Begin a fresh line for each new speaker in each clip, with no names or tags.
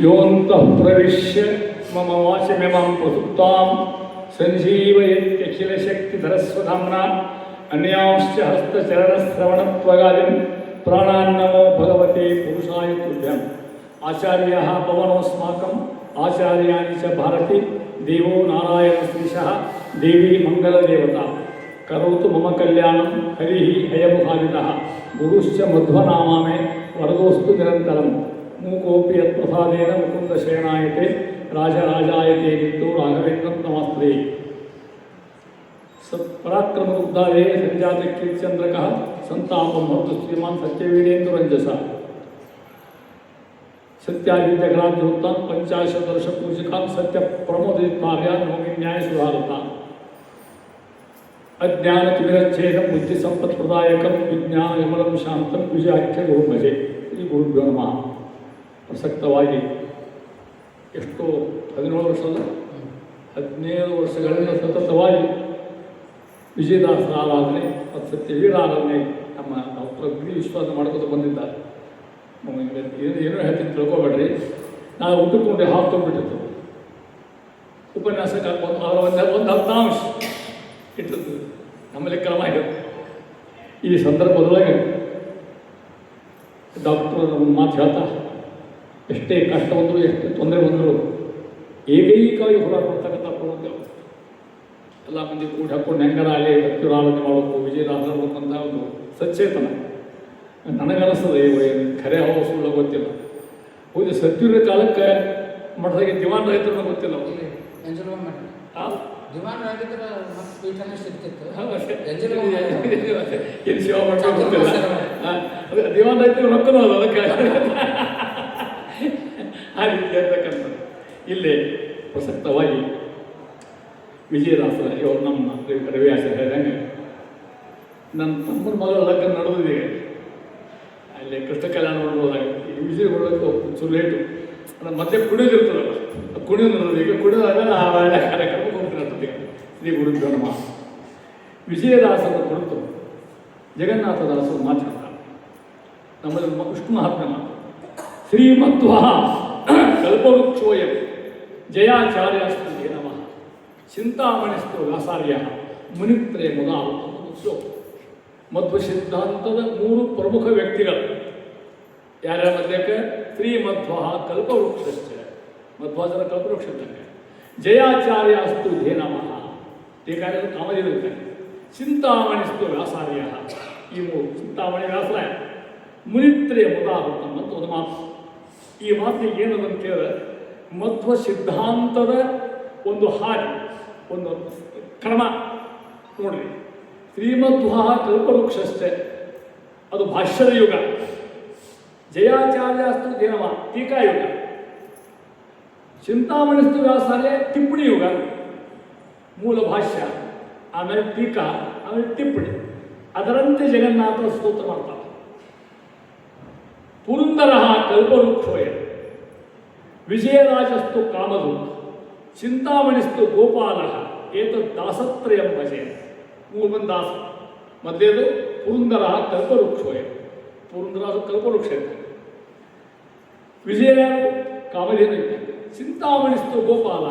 योऽन्तः प्रविश्य मम वाचमिमं प्रसुप्तां सञ्जीवयत्यखिलशक्तिधरस्वधाम्ना अन्यांश्च हस्तचरणश्रवणत्वगादिं प्राणान्नमो भगवते पुरुषाय तुभ्यम्। आचार्यः भवनोऽस्माकम् आचार्याणि च भारति, देवो नारायणस्तीशः देवी मङ्गलदेवता। करोतु मम कल्याणं, हरिः हयमुखादितः। गुरुश्च मध्वनामा मे वरदोस्तु निरन्तरम्। മൂക്കോപ്പി യത്പ്രസാദേന മുക്കുന്ദശേണായത്തെ രാജരാജായത്തെ വിദ്യു രാഘവേന്ദ്രം നമസ്തേ പരാക്രമദുഗ്ധാലേ സഞ്ജാതകീർത്തിചന്ദ്രക സന്താപം ഭവതു ശ്രീമാൻ സത്യവീരേന്ദ്രഞ്ജസ सत्यादित्यग्राध्योत्ता पंचाशत पूजिका सत्य प्रमोदित्वाभ्या नौमी न्याय सुधारता अज्ञान तिमिरच्छेद बुद्धि विज्ञान यमलम शांतम विजयाख्य गुरु भजे श्री गुरुभ्यो नमः ಪ್ರಸಕ್ತವಾಗಿ ಎಷ್ಟೋ ಹದಿನೇಳು ವರ್ಷದ ಹದಿನೇಳು ವರ್ಷಗಳಿಂದ ಸತತವಾಗಿ ವಿಜಯದಾಸರ ಆರಾಧನೆ ಮತ್ತು ಸತ್ಯವೀರ ಆರಾಧನೆ ನಮ್ಮ ಡಾಕ್ಟರ್ ಅಗ್ನಿ ವಿಶ್ವಾಸ ಮಾಡ್ಕೊತ ಬಂದಿದ್ದಾರೆ. ಏನು ಏನೋ ಹೇಳ್ತೀನಿ ತಿಳ್ಕೊಬೇಡ್ರಿ. ನಾನು ಉಟ್ಟುಕೊಂಡೆ ಹಾಫ್ ತೊಗೊಂಡ್ಬಿಟ್ಟಿತ್ತು ಉಪನ್ಯಾಸಕ್ಕೆ ಒಂದು ಒಂದು ಒಂದು ಹತ್ತಾಂಶ ಇಟ್ಟದ್ದು. ನಮ್ಮಲ್ಲಿ ಕ್ರಮ ಇರುತ್ತೆ ಈ ಸಂದರ್ಭದೊಳಗೆ ಡಾಕ್ಟರ್ ಒಂದು ಮಾತು ಹೇಳ್ತಾ ಎಷ್ಟೇ ಕಷ್ಟ ಬಂದರೂ ಎಷ್ಟೇ ತೊಂದರೆ ಬಂದರೂ ಏಕೈಕವಾಗಿ ಹೊರ ಕೊಡ್ತಕ್ಕಂಥ ಪ್ರವೃತ್ತಿ ಅವರು ಎಲ್ಲ ಮಂದಿ ಕೂಡಿ ಹಾಕೊಂಡು ಹೆಂಗರ ಅಲ್ಲಿ ಭಕ್ತಿರಾಧನೆ ಮಾಡಬೇಕು ವಿಜಯದಾಸರ ಅಂತ ಒಂದು ಸಚೇತನ. ನನಗನಿಸ್ತದೆ ಖರೆ ಹೋ ಸುಳ್ಳು ಗೊತ್ತಿಲ್ಲ. ಹೌದು ಸತ್ಯುರ ಕಾಲಕ್ಕೆ ಮಠದಾಗೆ ದಿವಾನ್ ರೈತರನ್ನ ಗೊತ್ತಿಲ್ಲ ಅವ್ರು.
ಎಂಜಲು ಮಾಡಿ
ಆ?
ದಿವಾನ್ ರೈತರ
ಏನು ಸೇವಾ ಮಾಡ್ಬೇಕು ಗೊತ್ತಿಲ್ಲ ದಿವಾನ್ ರೈತರು ರೊಕ್ಕನೂ ಅದಕ್ಕೆ. ಆ ರೀತಿ ಇರ್ತಕ್ಕಂಥದ್ದು ಇಲ್ಲಿ ಪ್ರಸಕ್ತವಾಗಿ ವಿಜಯದಾಸರ ಇವರು ನಮ್ಮ ರವಿ- ರವಿಯಾಸ ಹೇಳಿದಂಗೆ, ನನ್ನ ತಮ್ಮನ ಮಗಳ ಲಗ್ನ ನಡೆದಿದೆ. ಅಲ್ಲಿ ಕೃಷ್ಣ ಕಲ್ಯಾಣ ಈ ವಿಜಯ ನೋಡೋಕೆ ಚೂರು ಲೇಟು. ಅದು ಮತ್ತೆ ಕುಣಿಯೋದಿರ್ತದಲ್ಲ ಆ ಕುಣಿಯೋದು ನೋಡೋದು ಈಗ ಕುಣಿಯೋದಾಗ ಆ ಒಳ್ಳೆ ಕಾರ್ಯಕ್ರಮ ಹೋಗ್ತಿರ್ತದೆ ಶ್ರೀ ಗುರು ನಮಃ ವಿಜಯದಾಸರ ಕುರಿತು ಜಗನ್ನಾಥದಾಸರು ಮಾತಾಡ್ತಾರೆ. ನಮ್ಮಲ್ಲಿ ವಿಷ್ಣು ಮಹಾತ್ಮ ಶ್ರೀಮತ್ವ ಕಲ್ಪವೃಕ್ಷೋಯ. ಜಯಾಚಾರ್ಯಸ್ತು ನಮಃ. ಚಿಂತಾಮಣಿಸ್ತು ವ್ಯಾಸಾರ್ಯ. ಮುನಿತ್ರಯ ಮುದ ಮಧ್ವ ಸಿದ್ಧಾಂತದ ಮೂರು ಪ್ರಮುಖ ವ್ಯಕ್ತಿಗಳು. ಯಾರ್ಯಾರ ಮಧ್ಯಕ್ಕೆ? ಶ್ರೀಮಧ್ವ ಕಲ್ಪವೃಕ್ಷಶ್ಚ. ಮಧ್ವಾಚರ ಕಲ್ಪವೃಕ್ಷ ಜಯಾಚಾರ್ಯ ಅಸ್ತು ಧೇ ನಮಃ. ಟೀಕಾರ್ಯ ಕಾಮದಿರುತ್ತೆ ಚಿಂತಾಮಣಿಸ್ತು ವ್ಯಾಸಾರ್ಯ. ಈ ಮೂರು ಚಿಂತಾಮಣಿ ವ್ಯಾಸರಾಯ ಮುನಿತ್ರಯ ಮುದಾಹುತ್ತಂ ಅಂತ ಒಂದು ಮಾತು. ಈ ಮಾತಿಗೆ ಏನದು ಅಂತ ಕೇಳಿದ್ರೆ ಮಧ್ವ ಸಿದ್ಧಾಂತದ ಒಂದು ಹಾದಿ, ಒಂದು ಕ್ರಮ. ನೋಡ್ರಿ ಶ್ರೀಮಧ್ವ ಕಲ್ಪವೃಕ್ಷಷ್ಟೇ ಅದು ಭಾಷ್ಯದ ಯುಗ ಜಯಾಚಾರ್ಯಾಸ್ತು ದೇನವ ಟೀಕಾಯುಗ. ಚಿಂತಾಮಣಿಸ್ತು ವ್ಯಾಸಾಲೆ ಟಿಪ್ಪಣಿ ಯುಗ ಮೂಲ ಭಾಷ್ಯ, ಆಮೇಲೆ ಟೀಕಾ, ಆಮೇಲೆ ಟಿಪ್ಪಣಿ. ಅದರಂತೆ ಜಗನ್ನಾಥ ಸ್ತೋತ್ರ ಮಾಡ್ತಾರೆ ಪುರಂದರ ಕಲ್ಪವೃಕ್ಷೋಯ. ವಿಜಯರಾಜಸ್ತು ಕಾಮಧು, ಚಿಂತಾಮಣಿಸ್ತು ಗೋಪಾಲ, ಏತದ್ ದಾಸತ್ರಯಂ ಭಜೆ. ಮೂರು ದಾಸ. ಮಧ್ಯದು ಪುರಂದರ ಕಲ್ಪವೃಕ್ಷೋಯ. ಪುರಂದರ ಕಲ್ಪವೃಕ್ಷ ವಿಜಯ ಕಾಮಧೇನು ಚಿಂತಾಮಣಿಸ್ತು ಗೋಪಾಲ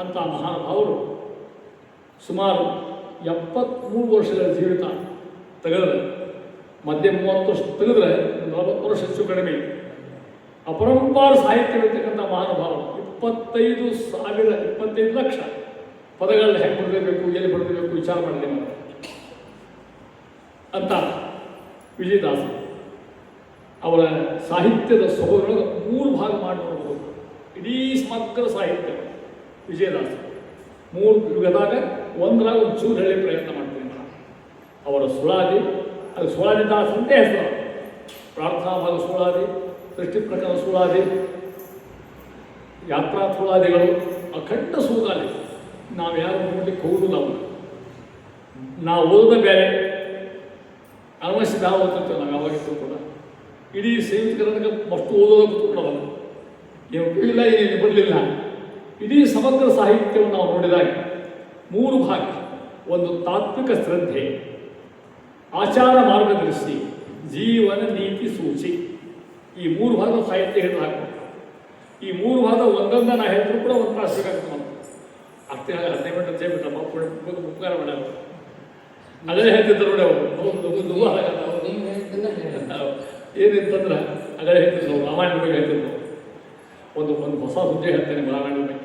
ಅಂತ ಮಹಾನುಭಾವರು ಸುಮಾರು ಎಪ್ಪತ್ತ್ಮೂರು ವರ್ಷಗಳ ಜೀವಿತ ತೆಗೆದ್ರೆ ಮಧ್ಯ ಮೂವತ್ತು ವರ್ಷ ತೆಗೆದ್ರೆ ನಲವತ್ತು ವರ್ಷ ಹೆಚ್ಚು ಕಡಿಮೆ. ಅಪರಂಪಾರ ಸಾಹಿತ್ಯವಿರ್ತಕ್ಕಂಥ ಮಹಾನುಭಾವ ಇಪ್ಪತ್ತೈದು ಸಾವಿರ ಇಪ್ಪತ್ತೈದು ಲಕ್ಷ ಪದಗಳನ್ನ ಹೆಂಗೆ ಬರೆದಿರಬೇಕು, ಎಲ್ಲಿ ಬರೆದಿರಬೇಕು ವಿಚಾರ ಮಾಡಲಿ ಅಂತ ವಿಜಯದಾಸ ಅವರ ಸಾಹಿತ್ಯದ ಸೊಗರೊಳಗೆ ಮೂರು ಭಾಗ ಮಾಡಿ ನೋಡಬಹುದು ಇಡೀ ಸಮಗ್ರ ಸಾಹಿತ್ಯ ವಿಜಯದಾಸ. ಮೂರು ಯುಗದಾಗ ಒಂದರಾಗ ಒಂದು ಚೂರು ಹೇಳಿ ಪ್ರಯತ್ನ ಮಾಡ್ತೀನಿ ಅವರ ಸುಳಾದಿ ಅದು ಸುಳಾದಿ ದಾಸ ಅಂತ ಹೆಸರು. ಪ್ರಾರ್ಥನಾ ಭಾಗ ಸುಳಾದಿ ಸೃಷ್ಟಿ ಪ್ರಕರಣ ಸುಳಾದಿ ಯಾತ್ರಾ ಸುಳಾದಿಗಳು ಅಖಂಡ ಸೂಳಾದಿ ನಾವು ಯಾರು ನೋಡಲಿಕ್ಕೆ ಹೋಗುದಿಲ್ಲ ಅವನು ನಾವು ಓದಿದ ಬೇರೆ. ಅನವಶ್ಯ ನಾವು ಓದ್ತಿರ್ತೇವೆ ನಾವು ಯಾವಾಗಿತ್ತು ಕೂಡ. ಇಡೀ ಸಂಯುಕ್ತ ಕರ್ನಾಟಕ ಅಷ್ಟು ಓದೋದಕ್ಕೆ ಕೂತ್ಕೊಳ್ಳೋದು ನೀವು ಇಲ್ಲ ಏನೇನು ಬರಲಿಲ್ಲ. ಇಡೀ ಸಮಗ್ರ ಸಾಹಿತ್ಯವನ್ನು ನಾವು ನೋಡಿದಾಗ. ಮೂರು ಭಾಗ. ಒಂದು ತಾತ್ವಿಕ ಶ್ರದ್ಧೆ. ಆಚಾರ ಮಾರ್ಗದರ್ಶಿ ಜೀವನ ನೀತಿ ಸೂಚಿ. ಈ ಮೂರು ಭಾಗ ಸಾಹಿತ್ಯ ಹಿಡಿದು ಹಾಕ್ಬೇಕು ಈ ಮೂರು ಭಾಗ ಒಂದೊಂದ ನಾ ಹೇಳಿದ್ರು ಕೂಡ ಒಂದು ತಾಸು ಬೇಕಾಗ್ತದೆ ನಮ್ಗೆ. ಅರ್ಥ ಹದಿನೈದು ಮಿನಿಟ್ ಹದಿನೈದು ಮಿನಿಟ್ ಕೂಡ ಉಪಕಾರ ಮಾಡ್ಯಾರ ಅದೇ ಹೇಳ್ತಿದ್ರು ನೋಡಿ ಅವರು. ಏನಿತ್ತಂದ್ರೆ ಅದೇ ಹೇಳ್ತಿದ್ರು ರಾಮಾಯಣ ಬಗ್ಗೆ ಹೇಳ್ತಿದ್ರು ಒಂದು ಒಂದು ಹೊಸ ಸುದ್ದಿ ಹೇಳ್ತೇನೆ ರಾಮಾಯಣ ಬಗ್ಗೆ.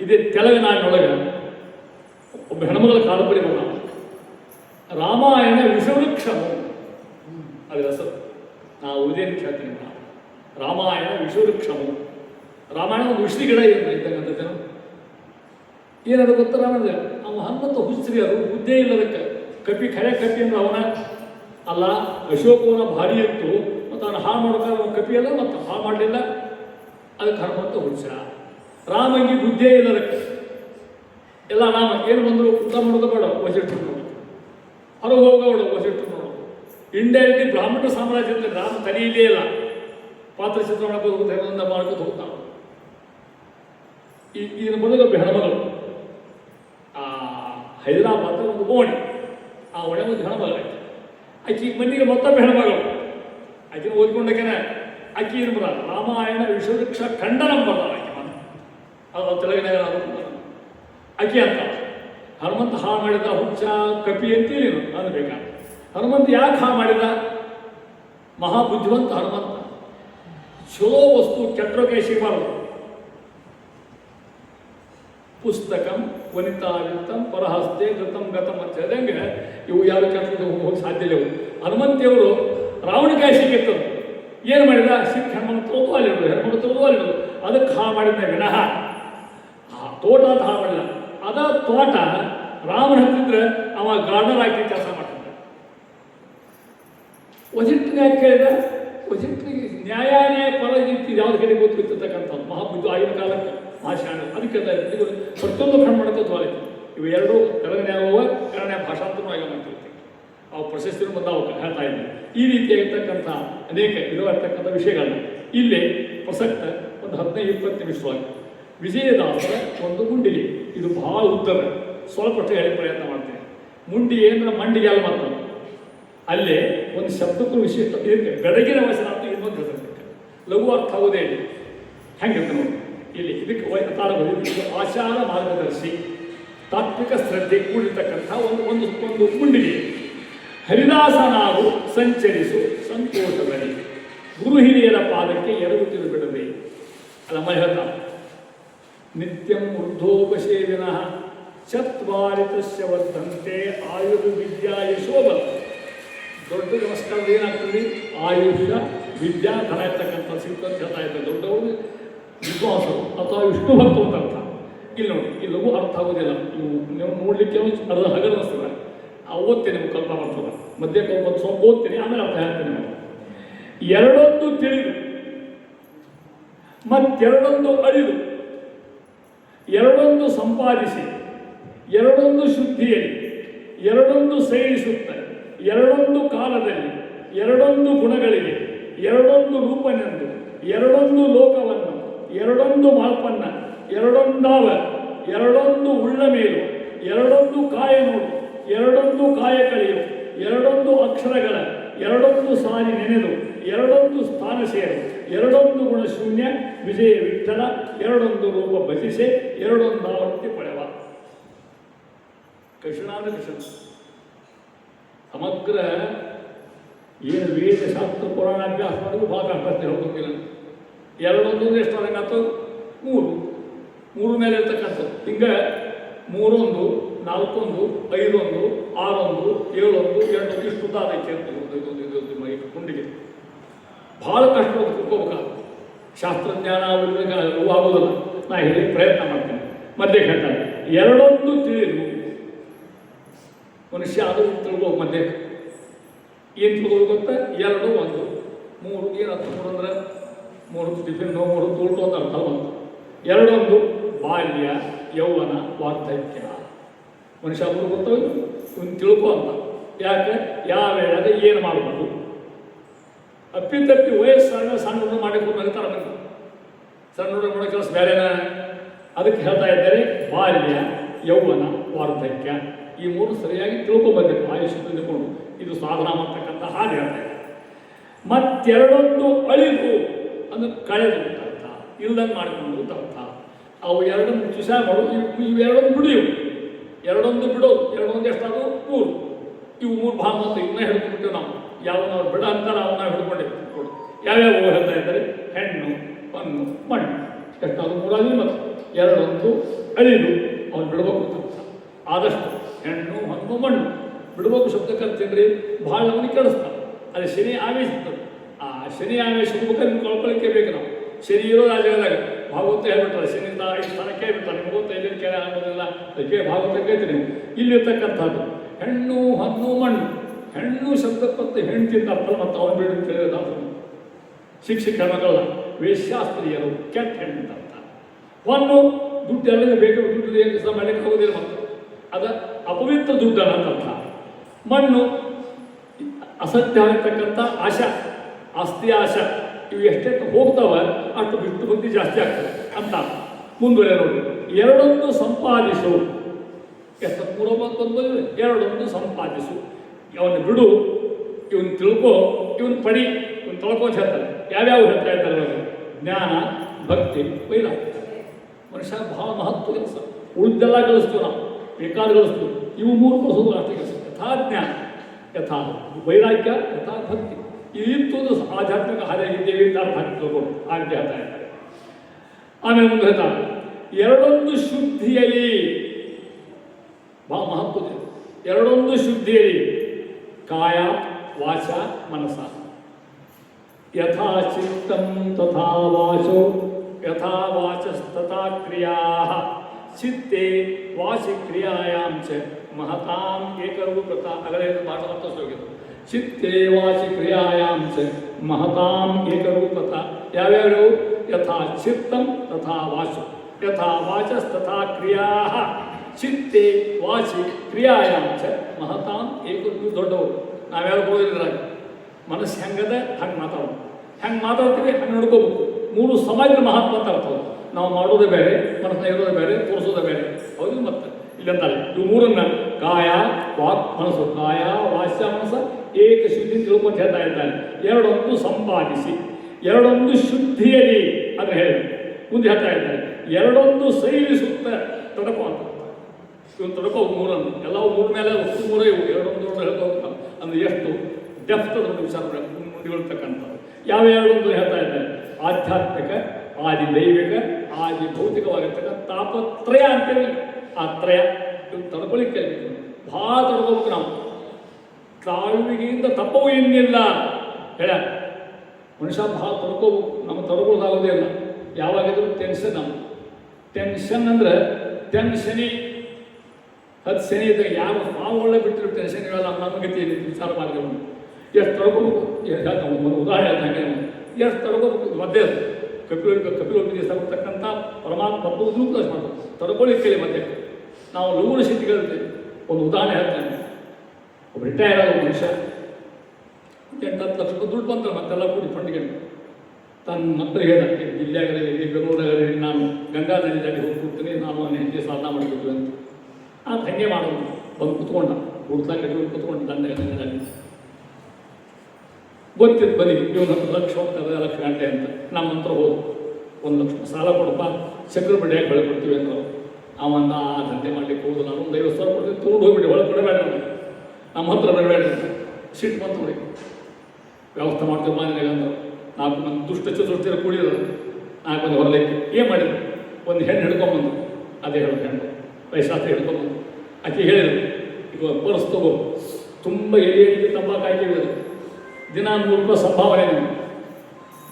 ಇದೇ ಒಳಗೆ ಒಬ್ಬ ಹೆಣ್ಮಗಳ ಕಾದಂಬರಿ ಬರ ರಾಮಾಯಣ ವಿಷವೃಕ್ಷವು. ಅದು ರಸ ನಾವು ಉದಯನ್ ನಾನು. ರಾಮಾಯಣ ವಿಷವೃಕ್ಷವು. ರಾಮಾಯಣ ಒಂದು ವಿಷ್ಣು ಗಿಡ ಇದ್ದಂಗಂತೇನು ಏನದು ಗೊತ್ತಲ್ಲ ನನಗೆ ಅವ ಹನುಮಂತ ಹುಸ್ರಿ ಅದು ಬುದ್ಧಿ ಇಲ್ಲದಕ್ಕೆ ಕಪಿ ಖರೆ ಕಪಿ ಅಂದ್ರೆ ಅವನ ಅಲ್ಲ ಅಶೋಕವನ ಭಾರಿ ಇತ್ತು ಮತ್ತು ಅವನು ಹಾಳು ಮಾಡ್ತಾರೆ ಅವನ ಕಪಿ ಅಲ್ಲ, ಮತ್ತು ಹಾಳು ಮಾಡಲಿಲ್ಲ. ಅದಕ್ಕೆ ಹನುಮಂತ ಹುಸ್ರ. ರಾಮಂಗಿ ಬುದ್ಧೇ ಇಲ್ಲದಕ್ಕೆ. ಎಲ್ಲ ರಾಮ, ಏನು ಬಂದರು ಊಟ ಮಾಡೋದು ಬೇಡ ವಸಿಟ್ಟು ನೋಡು ಹೊರಗೆ ಒಸಿಟ್ಟು ನೋಡು. ಇಂಡೈರೆಕ್ಟ್ಲಿ ಬ್ರಾಹ್ಮಣ ಸಾಮ್ರಾಜ್ಯದಲ್ಲಿ ರಾಮ ತಲೆಯಿಲ್ಲೇ ಇಲ್ಲ ಪಾತ್ರ ಚಿತ್ರ ಮಾಡ್ಕೊಂಡು ಹೋಗುತ್ತೆ ಮಾಡ್ಕೊಂಡು ಹೋಗ್ತಾನೆ ಈ ಇದರ ಮೊದಲು ಹೆಣ್ಮಗಳು. ಆ ಹೈದರಾಬಾದ್ ಒಂದು ಓಣಿ. ಆ ಒಣೆ ಒಂದು ಹೆಣ್ಮಗಳು ಈಗ ಮನೆಗೆ ಮತ್ತೊಬ್ಬ ಹೆಣ್ಮಗಳು. ಆಕಿನ ಓದ್ಕೊಂಡಾಕೆನ ಆಕೆ ಏನು ಬರ ರಾಮಾಯಣ ವಿಶ್ವವೃಕ್ಷ ಖಂಡನ ಬರ್ತಾಳ ಆಕೆ ಮನೆ ಅದು ತೆಲಗಿನಾಗ ಆಕೆ ಅಂತ. ಹನುಮಂತ ಹಾ ಮಾಡಿದ ಹುಚ್ಚ ಕಪಿ ಅಂತೇಳಿ ಅನ್ಬೇಕ ಹನುಮಂತ ಯಾಕೆ ಹಾ ಮಾಡಿದ? ಮಹಾಬುದ್ಧಿವಂತ ಹನುಮಂತ. ಚಲೋ ವಸ್ತು ಕೆಟ್ಟರೋಕೆ ಸಿಗಬಾರದು ಪುಸ್ತಕಂ ವನಿತಾಯುಕ್ತಂ ಪರಹಸ್ತೆ ಗತಂ ಗತಂ ಅಂತ ಹೇಳಿದಂಗೆ ಇವು ಯಾರು ಕೆಟ್ಟದ್ದು ಹೋಗಿ ಸಾಧ್ಯ ಇಲ್ಲ. ಹನುಮಂತಿಯವರು ರಾವಣಕಾಯಿ ಸಿಕ್ಕಿತ್ತದು ಏನು ಮಾಡಿದ? ಸಿಕ್ಕ ಹೆಣ್ಮಕ್ಳು ಅಲ್ಲಿರೋದು ಹೆಣ್ಮಕ್ಳು ಅಲ್ಲಿರೋದು ಅದಕ್ಕೆ ಹಾ ಮಾಡಿದ ವಿನಃ. ಆ ತೋಟ ಅಂತ ಹಾ ಮಾಡಿಲ್ಲ. ಅದ ತೋಟ ರಾಮನ ಹತ್ತಿದ್ರೆ ಅವ ಗಾರ್ಡನ್ ಆಗಿ ಕೆಲಸ ಮಾಡ್ತಿದ್ದ ವಜಿಟ್ಟಿಗೆ ಯಾಕೆ ಕೇಳಿದ ವಜಿಟ್ಟಿಗೆ ನ್ಯಾಯಾಲಯ ನೀತಿ ಯಾವ್ದು ಕಡೆ ಗೊತ್ತಿರ್ತಕ್ಕಂಥದ್ದು ಮಹಾಬುದ್ಧ ಆಗಿನ ಕಾಲಕ್ಕೆ ಭಾಷಾಣ ಅದಕ್ಕೆ ಪ್ರತಿಯೊಂದು ಕಣ್ಣು ಮಾಡೋದು ಇವೆರಡೂ ಇವು ಆಗುವ ತೆಲಂಗಾಣ ಕನ್ನಡ ಭಾಷಾಂತರನೂ ಆಗಿ ಮಾಡ್ತಿರ್ತೀವಿ ಅವು ಪ್ರಶಸ್ತಿನೂ ಬಂದಾವು ಹೇಳ್ತಾ ಇದ್ದೆ ಈ ರೀತಿಯಾಗಿರ್ತಕ್ಕಂಥ ಅನೇಕ ಇರುವರ್ತಕ್ಕಂಥ ವಿಷಯಗಳನ್ನ ಇಲ್ಲಿ ಪ್ರಸಕ್ತ ಒಂದು ಹದಿನೈದು ಇಪ್ಪತ್ತು ನಿಮಿಷವಾಗಿ ವಿಜಯದಾಸರ ಒಂದು ಮುಂಡಿಗೆ ಇದು ಬಹಳ ಉತ್ತರ ಸ್ವಲ್ಪ ಹೇಳಿ ಪ್ರಯತ್ನ ಮಾಡ್ತೇನೆ. ಮುಂಡಿ ಏನಂದ್ರೆ ಮಂಡಿಗೆ ಅಲ್ಲ ಮಾತ್ರ. ಅಲ್ಲೇ ಒಂದು ಶಬ್ದಕ್ಕೂ ವಿಶಿಷ್ಟ ಇರುತ್ತೆ ಬೆಳಗಿನ ವಚನ ಅಂತ ಇನ್ನೊಂದು ಲಘು ಅರ್ಥ ಆಗೋದೇ ಇಲ್ಲ. ಹೆಂಗಿರ್ತ ನೋಡಿ. ಇಲ್ಲಿ ಇದಕ್ಕೆ ವೈ- ತಾಳ ಬರೆದಿದ್ದು ಇದು ಆಚಾರ ಮಾರ್ಗದರ್ಶಿ. ತಾತ್ವಿಕ ಶ್ರದ್ಧೆ ಕೂಡಿರ್ತಕ್ಕಂಥ ಒಂದು ಒಂದು ಒಂದು ಮುಂಡಿಗೆ ಹರಿದಾಸನಾಗು, ಸಂಚರಿಸು ಸಂತೋಷದಲ್ಲಿ ಗುರು ಹಿರಿಯರ ಪಾದಕ್ಕೆ ಎರಗುತ್ತಿರು ಬಿಡದೆ ಅಲ್ಲ ಹೇಳ್ತಾನೆ ನಿತ್ಯಂ ವೃದ್ಧೋಪಸೇವಿನ ಚತ್ವಾರಿತಸ್ಯ ವರ್ಧಂತೆ ಆಯುರ್ ವಿದ್ಯಾ ಯಶೋಬಲ ದೊಡ್ಡ ನಮಸ್ಕಾರ ಏನಾಗ್ತದೆ ಆಯುಷ್ಯ, ವಿದ್ಯಾ, ಧನ ಇರ್ತಕ್ಕಂಥ ಸಿಗ್ತಂತ ಹೇಳ್ತಾ ಇದ್ದಾರೆ ದೊಡ್ಡವರು ವಿಶ್ವಾಸರು. ಅಥವಾ ವಿಷ್ಣು ಭಕ್ತರು ಅಂತ ಅರ್ಥ. ಇಲ್ಲಿ ನೋಡಿ ಇಲ್ಲವೂ ಅರ್ಥ ಆಗೋದಿಲ್ಲ. ನೀವು ನೋಡಲಿಕ್ಕೆ ಅರ್ಧ ಹಗಲು ಅನಿಸ್ತದೆ. ಓದ್ತೀನಿ ನಿಮ್ಗೆ ಕಲ್ಪನಾ ಮಾಡ್ತದೆ ಮಧ್ಯಕ್ಕೆ ಒಂದು ಸ್ವಲ್ಪ ಓದ್ತೀನಿ, ಆಮೇಲೆ ಅರ್ಥ ಹೇಳ್ತೀನಿ ನಾನು ಎರಡೊಂದು ತಿಳಿದು, ಮತ್ತೆರಡೊಂದು ಅಳಿದು ಎರಡೊಂದು ಸಂಪಾದಿಸಿ, ಎರಡೊಂದು ಶುದ್ಧಿಯಲ್ಲಿ, ಎರಡೊಂದು ಸೇರಿಸುತ್ತ ಎರಡೊಂದು ಕಾಲದಲ್ಲಿ, ಎರಡೊಂದು ಗುಣಗಳಿಗೆ, ಎರಡೊಂದು ರೂಪನೆಂದು, ಎರಡೊಂದು ಲೋಕವನ್ನು, ಎರಡೊಂದು ಮಾಲ್ಪನ್ನ, ಎರಡೊಂದಾವ, ಎರಡೊಂದು ಉಳ್ಳ ಮೇಲು, ಎರಡೊಂದು ಕಾಯ ನೋಡು, ಎರಡೊಂದು ಕಾಯ ಎರಡೊಂದು ಅಕ್ಷರಗಳ, ಎರಡೊಂದು ಸಾರಿ ನೆನೆದು, ಎರಡೊಂದು ಸ್ಥಾನ ಸೇರು. ಎರಡೊಂದು ಗುಣ ಶೂನ್ಯ ವಿಜಯ ವಿಠಲ ಎರಡೊಂದು ರೂಪ ಭಜಿಸೆ ಎರಡೊಂದು ಆವೃತ್ತಿ ಪಡೆವ ಕೃಷ್ಣಾನ ಕೃಷ್ಣ ಸಮಗ್ರ ಏನು ವೇದ ಶಾಸ್ತ್ರ ಪುರಾಣ ಅಭ್ಯಾಸ ಮಾಡಿದ್ರು ಭಾಗ ಅಭ್ಯಾಸ ಹೋಗೋದಿಲ್ಲ ಎರಡೊಂದು ಎಷ್ಟು ಆದಂಗಾತು ಮೂರು ಮೂರು ಮೇಲೆ ಇರ್ತಕ್ಕಂಥದ್ದು ಹಿಂಗೆ ಮೂರೊಂದು ನಾಲ್ಕೊಂದು ಐದೊಂದು ಆರೊಂದು ಏಳೊಂದು ಎಂಟು ಇಷ್ಟು ಅದಕ್ಕೆ ಅಂತ ಇದೊಂದು ಇದೊಂದು ಕುಂಡಿಗೆ ಭಾಳ ಕಷ್ಟ ಅದು ಕುತ್ಕೋಬೇಕಾಗುತ್ತೆ ಶಾಸ್ತ್ರಜ್ಞಾನ ಅವು ಆಗೋದಿಲ್ಲ ನಾ ಹೇಳಿ ಪ್ರಯತ್ನ ಮಾಡ್ತೇನೆ. ಮಧ್ಯೆ ಹೇಳ್ತಾರೆ, ಎರಡೊಂದು ತಿಳಿದು ಮನುಷ್ಯ ಅದು ತಿಳ್ಕೋ ಮಧ್ಯೆ. ಏನು ತಿಳ್ಕೋ ಗೊತ್ತಾ? ಎರಡು, ಒಂದು. ಮೂರು, ಏನು ಹತ್ತು, ಮೂರು ಅಂದ್ರೆ ಮೂರು, ಟಿಫಿನ್ ಮೂರು ತೋಟು ಅಂತ ಅರ್ಥ ಒಂದು ಎರಡೊಂದು, ಬಾಲ್ಯ, ಯೌವನ, ವಾರ್ಧಕ್ಯ. ಮನುಷ್ಯ ಅವ್ರು ಗೊತ್ತು ಇವ್ನು ತಿಳ್ಕೊ ಅಂತ. ಯಾಕೆ? ಯಾವ ಹೇಳಿದ್ರೆ ಏನು ಮಾಡಬೇಕು? ಅಪ್ಪಿತಪ್ಪಿ ವಯಸ್ಸನ್ನು ಸಣ್ಣ ಹುಡುಗ ಮಾಡಿಕೊಂಡು ನಗ್ತಾರೆ ಬಂದು ಸಣ್ಣ ಹುಡುಗ ಮಾಡೋ ಕೆಲಸ ಬೇರೆನ? ಅದಕ್ಕೆ ಹೇಳ್ತಾ ಇದ್ದಾರೆ, ಬಾಲ್ಯ, ಯೌವನ, ವಾರ್ಧಕ್ಯ. ಈ ಮೂರು ಸರಿಯಾಗಿ ತಿಳ್ಕೊಬಂದಿತ್ತು ಆಯುಷ್ಯ ತಿಳಿದುಕೊಂಡು ಇದು ಸಾಧನ ಮಾಡ್ತಕ್ಕಂಥ ಹಾಡು ಹೇಳ್ತಾ ಇದೆ ಮತ್ತೆರಡೊಂದು ಅಳಿವು ಅಂದ್ರೆ ಕಳೆದು ಅಂತ ಅರ್ಥ. ಇಲ್ದಂಗೆ ಮಾಡಿಕೊಂಡು ಅಂತ ಅರ್ಥ. ಅವು ಎರಡನ್ನು ಚುಷ ಮಾಡೋದು ಇವು ಬಿಡಿಯು. ಎರಡೊಂದು ಬಿಡೋದು ಎರಡೊಂದು ಎಷ್ಟಾದ್ರು ಮೂರು. ಇವು ಮೂರು ಭಾಗ ಅಂತ ಇನ್ನೂ ಹೇಳ್ಕೊಂಡ್ಬಿಟ್ಟೆವು ನಾವು. ಯಾವ ಅವ್ರು ಬಿಡ ಅಂತಾರೆ ಅವನ್ನ ಹಿಡ್ಕೊಂಡಿರ್ತೀವಿ ಕೊಡು ಯಾವ್ಯಾವ ಹೇಳ್ತಾ ಇದ್ದಾರೆ ಹೆಣ್ಣು ಹಣ್ಣು ಮಣ್ಣು. ಎಷ್ಟಾದ್ರು ಮೂರಾಗಿ ಮತ್ತು ಎರಡೊಂದು ಅಳಿದು ಅವ್ನು ಬಿಡಬೇಕು ಅಂತ. ಆದಷ್ಟು ಹೆಣ್ಣು, ಹಣ್ಣು, ಮಣ್ಣು. ಬಿಡಬೇಕು ಶಬ್ದ ಭಾಳ ನಮಗೆ ಕೇಳಿಸ್ತಾರೆ. ಅದು ಶನಿ ಆವೇಶಿಸ್ತದೆ. ಆ ಶನಿ ಆವೇಶ ಮುಖದಲ್ಲಿ ಕಳ್ಕೊಳ್ಳಿಕ್ಕೆ ಬೇಕು ನಾವು. ಶನಿ ಇರೋದು ಆ ಜಾಗದಾಗ ಭಾಗವತ ಹೇಳ್ಬಿಟ್ರೆ ಶನಿ ಐದು ಹೇಳ್ಬಿಡ್ತಾರೆ ನಿಮ್ಗೆ ಗೊತ್ತ ಎಲ್ಲಿ ಕೇಳ ಅನ್ನೋದಿಲ್ಲ ಅದಕ್ಕೆ ಭಾಗವತ ಕೇಳ್ತೀನಿ. ಇಲ್ಲಿರ್ತಕ್ಕಂಥದ್ದು ಹೆಣ್ಣು, ಹಣ್ಣು, ಮಣ್ಣು. ಹೆಣ್ಣು ಶಬ್ದಕ್ಕಂತ ಹೆಣ್ತಿಂದ ಅರ್ಥ ಮತ್ತು ಅವನು ಬಿಡು ತಿಳಿಯೋದಾದ್ರು ಶಿಕ್ಷಕ ಮಗಳ ವೇಶ್ಯಾಸ್ತ್ರೀಯರು ಕೆಟ್ಟ ಹೆಣ್ಣು ಅಂತ ಒಂದು ದುಡ್ಡು ಎಲ್ಲ ಬೇಕು ದುಡ್ಡು ಏನು ಸಹ ಮಾಡಲಿಕ್ಕೆ ಹೋಗೋದಿಲ್ಲ ಮತ್ತು. ಅದ ಅಪವಿತ್ರ ದುಡ್ಡು ಅಂತ ಮಣ್ಣು ಅಸತ್ಯ ಆಗಿರ್ತಕ್ಕಂಥ ಆಶಾ ಆಸ್ತಿ ಆಶಾ, ಇವು ಎಷ್ಟೆಷ್ಟು ಹೋಗ್ತಾವ, ಅಷ್ಟು ಬಿಟ್ಟು ಬುದ್ಧಿ ಜಾಸ್ತಿ ಆಗ್ತದೆ ಅಂತ ಮುಂದುವರೆ ನೋಡಿ, ಎರಡೊಂದು ಸಂಪಾದಿಸು. ಎಷ್ಟು ಪೂರ್ವ ಎರಡೊಂದು ಸಂಪಾದಿಸು. ಅವನ್ನ ಬಿಡು ಇವನ್ ತಿಳ್ಕೊ, ಇವನ್ ಪಡಿ, ಇವನ್ ತೊಳ್ಕೊ ಅಂತ ಹೇಳ್ತಾರೆ ಯಾವ್ಯಾವ ಹೇಳ್ತಾ ಇದ್ದಾರೆ? ಜ್ಞಾನ, ಭಕ್ತಿ, ವೈರಾಗ್ಯ. ಮನುಷ್ಯ ಭಾವ ಮಹತ್ವ ಕೆಲಸ ಉಳಿದೆಲ್ಲ ಗಳಿಸ್ತೀವಿ ನಾವು ಬೇಕಾದ ಗಳಿಸ್ತು ಇವು ಮೂರು ಕಳಿಸೋದು ಅಷ್ಟೇ ಕೆಲಸ ಯಥಾ ಜ್ಞಾನ, ಯಥಾ ವೈರಾಗ್ಯ, ಯಥಾ ಭಕ್ತಿ. ಇದಿತ್ತು ಆಧ್ಯಾತ್ಮಿಕ ಹಾದಿಯಾಗಿದ್ದೇವೆ ಅಂತ ಅರ್ಥ ತಿಳ್ಕೊಂಡು ಹಾಗೆ ಹೇಳ್ತಾ ಇದ್ದಾರೆ. ಆಮೇಲೆ ಮುಂದೆ ಹೇಳ್ತಾರೆ ಎರಡೊಂದು ಶುದ್ಧಿಯಲ್ಲಿ ಬಹಳ ಮಹತ್ವದ ಎರಡೊಂದು ಶುದ್ಧಿಯಲ್ಲಿ काया, वाचा, मनसा। यथा చిత్తం तथा वाचो यथा वाचस्तथा క్రియా चित्ते वाचि క్రియాయాం च महताम एकरूपता। अगले पाठ अर्थ हो गया चित्ते वाचि क्रियायाम च महताम एकरूपता। यावेरो? यथा चित्तम तथा वाचो। यथा वाचस्तथा क्रिया ಚಿತ್ತೆ ವಾಚಿ ಕ್ರಿಯಾಯಾಂ ಮಹತಾನ್ ಮಹತಾಂ ಏಕರೂಪ ದೊಡ್ಡವರು ನಾವ್ಯಾರು ಬೋದಿದ್ರಾಗ ಮನಸ್ಸು ಹೆಂಗದ? ಹಂಗೆ ಮಾತಾಡೋದು. ಹೆಂಗೆ ಮಾತಾಡ್ತೀವಿ? ಹಂಗೆ ನೋಡ್ಕೋಬೇಕು. ಮೂರು ಸಮಾಜದ ಮಹತ್ವ ಅಂತ ಅರ್ಥ ನಾವು ಮಾಡೋದೇ ಬೇರೆ ಮನಸ್ಸನ್ನ ಇರೋದೇ ಬೇರೆ, ತೋರಿಸೋದೇ ಬೇರೆ. ಹೌದು ಮತ್ತೆ. ಇಲ್ಲಂತಾರೆ. ಇವು ಮೂರನ್ನ. ಕಾಯ, ವಾಕ್, ಮನಸ್ಸು. ಕಾಯ ವಾಸ್ಯ ಮನಸ್ಸ. ಏಕ ಶುದ್ಧಿ ತಿಳ್ಕೊಂಡು ಹೇಳ್ತಾ ಇದ್ದಾನೆ ಎರಡೊಂದು ಸಂಪಾದಿಸಿ. ಎರಡೊಂದು ಶುದ್ಧಿಯಲ್ಲಿ ಅಂತ ಹೇಳಿ. ಮುಂದೆ ಹೇಳ್ತಾ ಇದ್ದಾರೆ. ಎರಡೊಂದು ಸೈಲಿಸುತ್ತ ತೊಡಕು ಅಂತ ಇವನು ತೊಡಕೋ ಮೂರನ್ನು ಎಲ್ಲವೂ ಮೂರ ಮೇಲೆ ಒಟ್ಟು ಮೂರೇ ಇವು. ಎರಡೊಂದು ಎರಡು ಹೇಳ್ತಾ ಅಂದರೆ ಎಷ್ಟು ಡೆಫ್ತ್ ಅದನ್ನು ವಿಚಾರ ಮುಂದುವರ್ತಕ್ಕಂಥದ್ದು ಯಾವ ಎರಡೊಂದು ಹೇಳ್ತಾ ಇದ್ದಾರೆ? ಆಧ್ಯಾತ್ಮಿಕ ಆದಿ ದೈವಿಕ ಆದಿ ಭೌತಿಕವಾಗಿರ್ತಕ್ಕಂಥ ತಾಪತ್ರಯ ಅಂತೇಳಿ ಆ ತ್ರಯ ಇವು ತಡ್ಕೊಳ್ಳಿಕ್ಕೆ ಭಾಳ ತಡ್ಕೋಬೇಕು ನಾವು. ತಾಳ್ವಿಗೆಯಿಂದ ತಪ್ಪವು ಏನಿಲ್ಲ ಹೇಳ. ಮನುಷ್ಯ ಭಾಳ ತಡ್ಕೋಬೇಕು. ನಮ್ಮ ತಡ್ಕೊಳ್ಳೋದಾಗೋದೇ ಇಲ್ಲ. ಯಾವಾಗಿದ್ರು ಟೆನ್ಷನ್ ನಮ್ಮ ಟೆನ್ಷನ್ ಅಂದ್ರೆ ಟೆನ್ಷನಿ ಹತ್ತು ಶನಿ ಇದ್ದಾಗ ಯಾವ ಒಳ್ಳೆ ಬಿಟ್ಟಿರೋ ಟೆನ್ಷನ್ ಇರಲ್ಲ, ನಮ್ಮ ಗತಿ ಏನಿದೆ ವಿಚಾರ ಮಾಡಿದೆವು ಎಷ್ಟು ತಡ್ಕೋಬೇಕು ಉದಾಹರಣೆ ಹೇಳ್ದಂಗೆ ಎಷ್ಟು ತಡ್ಕೋಬೇಕು ಮಧ್ಯೆ ಅದು ಕಪಿಲ ಕಪಿಲೋಪಿಗೆ ಬರ್ತಕ್ಕಂಥ ಪರಮಾತ್ಮ ತಪ್ಪುವುದನ್ನು ಪ್ಲಸ್ ಮಾಡಬೇಕು ತಡ್ಕೊಳ್ಳಿ ಕೇಳಿ ಮಧ್ಯೆ ನಾವು ಲಘುನ ಸ್ಥಿತಿಗಳಿರ್ತೀವಿ ಒಂದು ಉದಾಹರಣೆ ಹೇಳ್ತೇನೆ. ಒಬ್ಬ ರಿಟೈರ್ ಆಗೋ ಮನುಷ್ಯ. ಎಂಟು ಹತ್ತು ಲಕ್ಷ ದುಡ್ಡು ಬಂತಾರೆ ಮತ್ತೆಲ್ಲ ಕೂಡಿ ಫಂಡ್ಗೆ ತನ್ನ ಮಕ್ಕಳಿಗೆ ಹೇಳಿದ ಜಿಲ್ಲೆಗಳಲ್ಲಿ ಬೆಂಗಳೂರಾಗಲಿ ನಾನು ಗಂಗಾ ನದಿ ದಾಟಿ ಹೋಗಿ ಕೂಡ್ತೀನಿ ನಾನು ನನ್ನ ಹೆಜ್ಜೆ ಸಾಧನ ಮಾಡಬೇಕು ಅಂತ. ಆತ ಧನ್ಯವಾದಗಳು ಬಂದು ಕುತ್ಕೊಂಡ. ಹುಡ್ತಾ ಕಟ್ಟಿ ಕುತ್ಕೊಂಡು. ದಂಡ ದಂಡದಲ್ಲಿ ಗೊತ್ತಿತ್ತು ಬನ್ನಿ ಇವನು ಹತ್ತು ಲಕ್ಷ ಹೋಗ್ತದೆ ಲಕ್ಷ ಗಂಟೆ ಅಂತ. ನಮ್ಮ ಹತ್ರ ಹೋದು ಒಂದು ಲಕ್ಷ ಸಾಲ ಕೊಡಪ್ಪ. ಚಕ್ರ ಬಡ್ಡಿಯಾಗಿ ಬೆಳೆ ಕೊಡ್ತೀವಿ ಅಂತ ಅವನ್ನ ಆ ದಂಧೆ ಮಾಡಲಿಕ್ಕೆ ಹೋದು ನಾನು ಒಂದು ಐವತ್ತು ಸಾವಿರ ಕೊಡ್ತೀನಿ. ತೊಗೊಂಡು ಹೋಗ್ಬಿಟ್ಟು ಒಳಗೆ ಕೊಡಬೇಡ ನಮ್ಮ ಹತ್ರ ಬರಬೇಡ ಸೀಟ್ ಬಂತು ನೋಡಿ. ವ್ಯವಸ್ಥೆ ಮಾಡ್ತೀವಿ ಮಾನ್ಯ ನಾಲ್ಕು ಮಂದಿ ದುಷ್ಟ ಚತುರ್ಥಿರ ಕೂಡಿರೋದು ನಾಲ್ಕು ಮಂದಿ ಹೊರಲಿಕ್ಕೆ. ಏನು ಮಾಡಿದ್ರು? ಒಂದು ಹೆಣ್ಣು ಹಿಡ್ಕೊಂಬಂದು ಅದೇ ಹೇಳೋದು ಹೆಣ್ಣು. ವಯಸ್ಸಾಸ್ತ್ರ ಹಿಡ್ಕೊಂಬಂದು ಆಕೆ ಹೇಳಿದ್ರು ಈಗ ಪರ್ಸ್ ತಗೋ, ತುಂಬ ಎಲೆ ಎಣ್ಣೆ ತಂಬಾಕು ಹಾಕಿರೋದು ದಿನ ನೂರು ರೂಪಾಯಿ ಸಂಭಾವನೆ ನಿಮಗೆ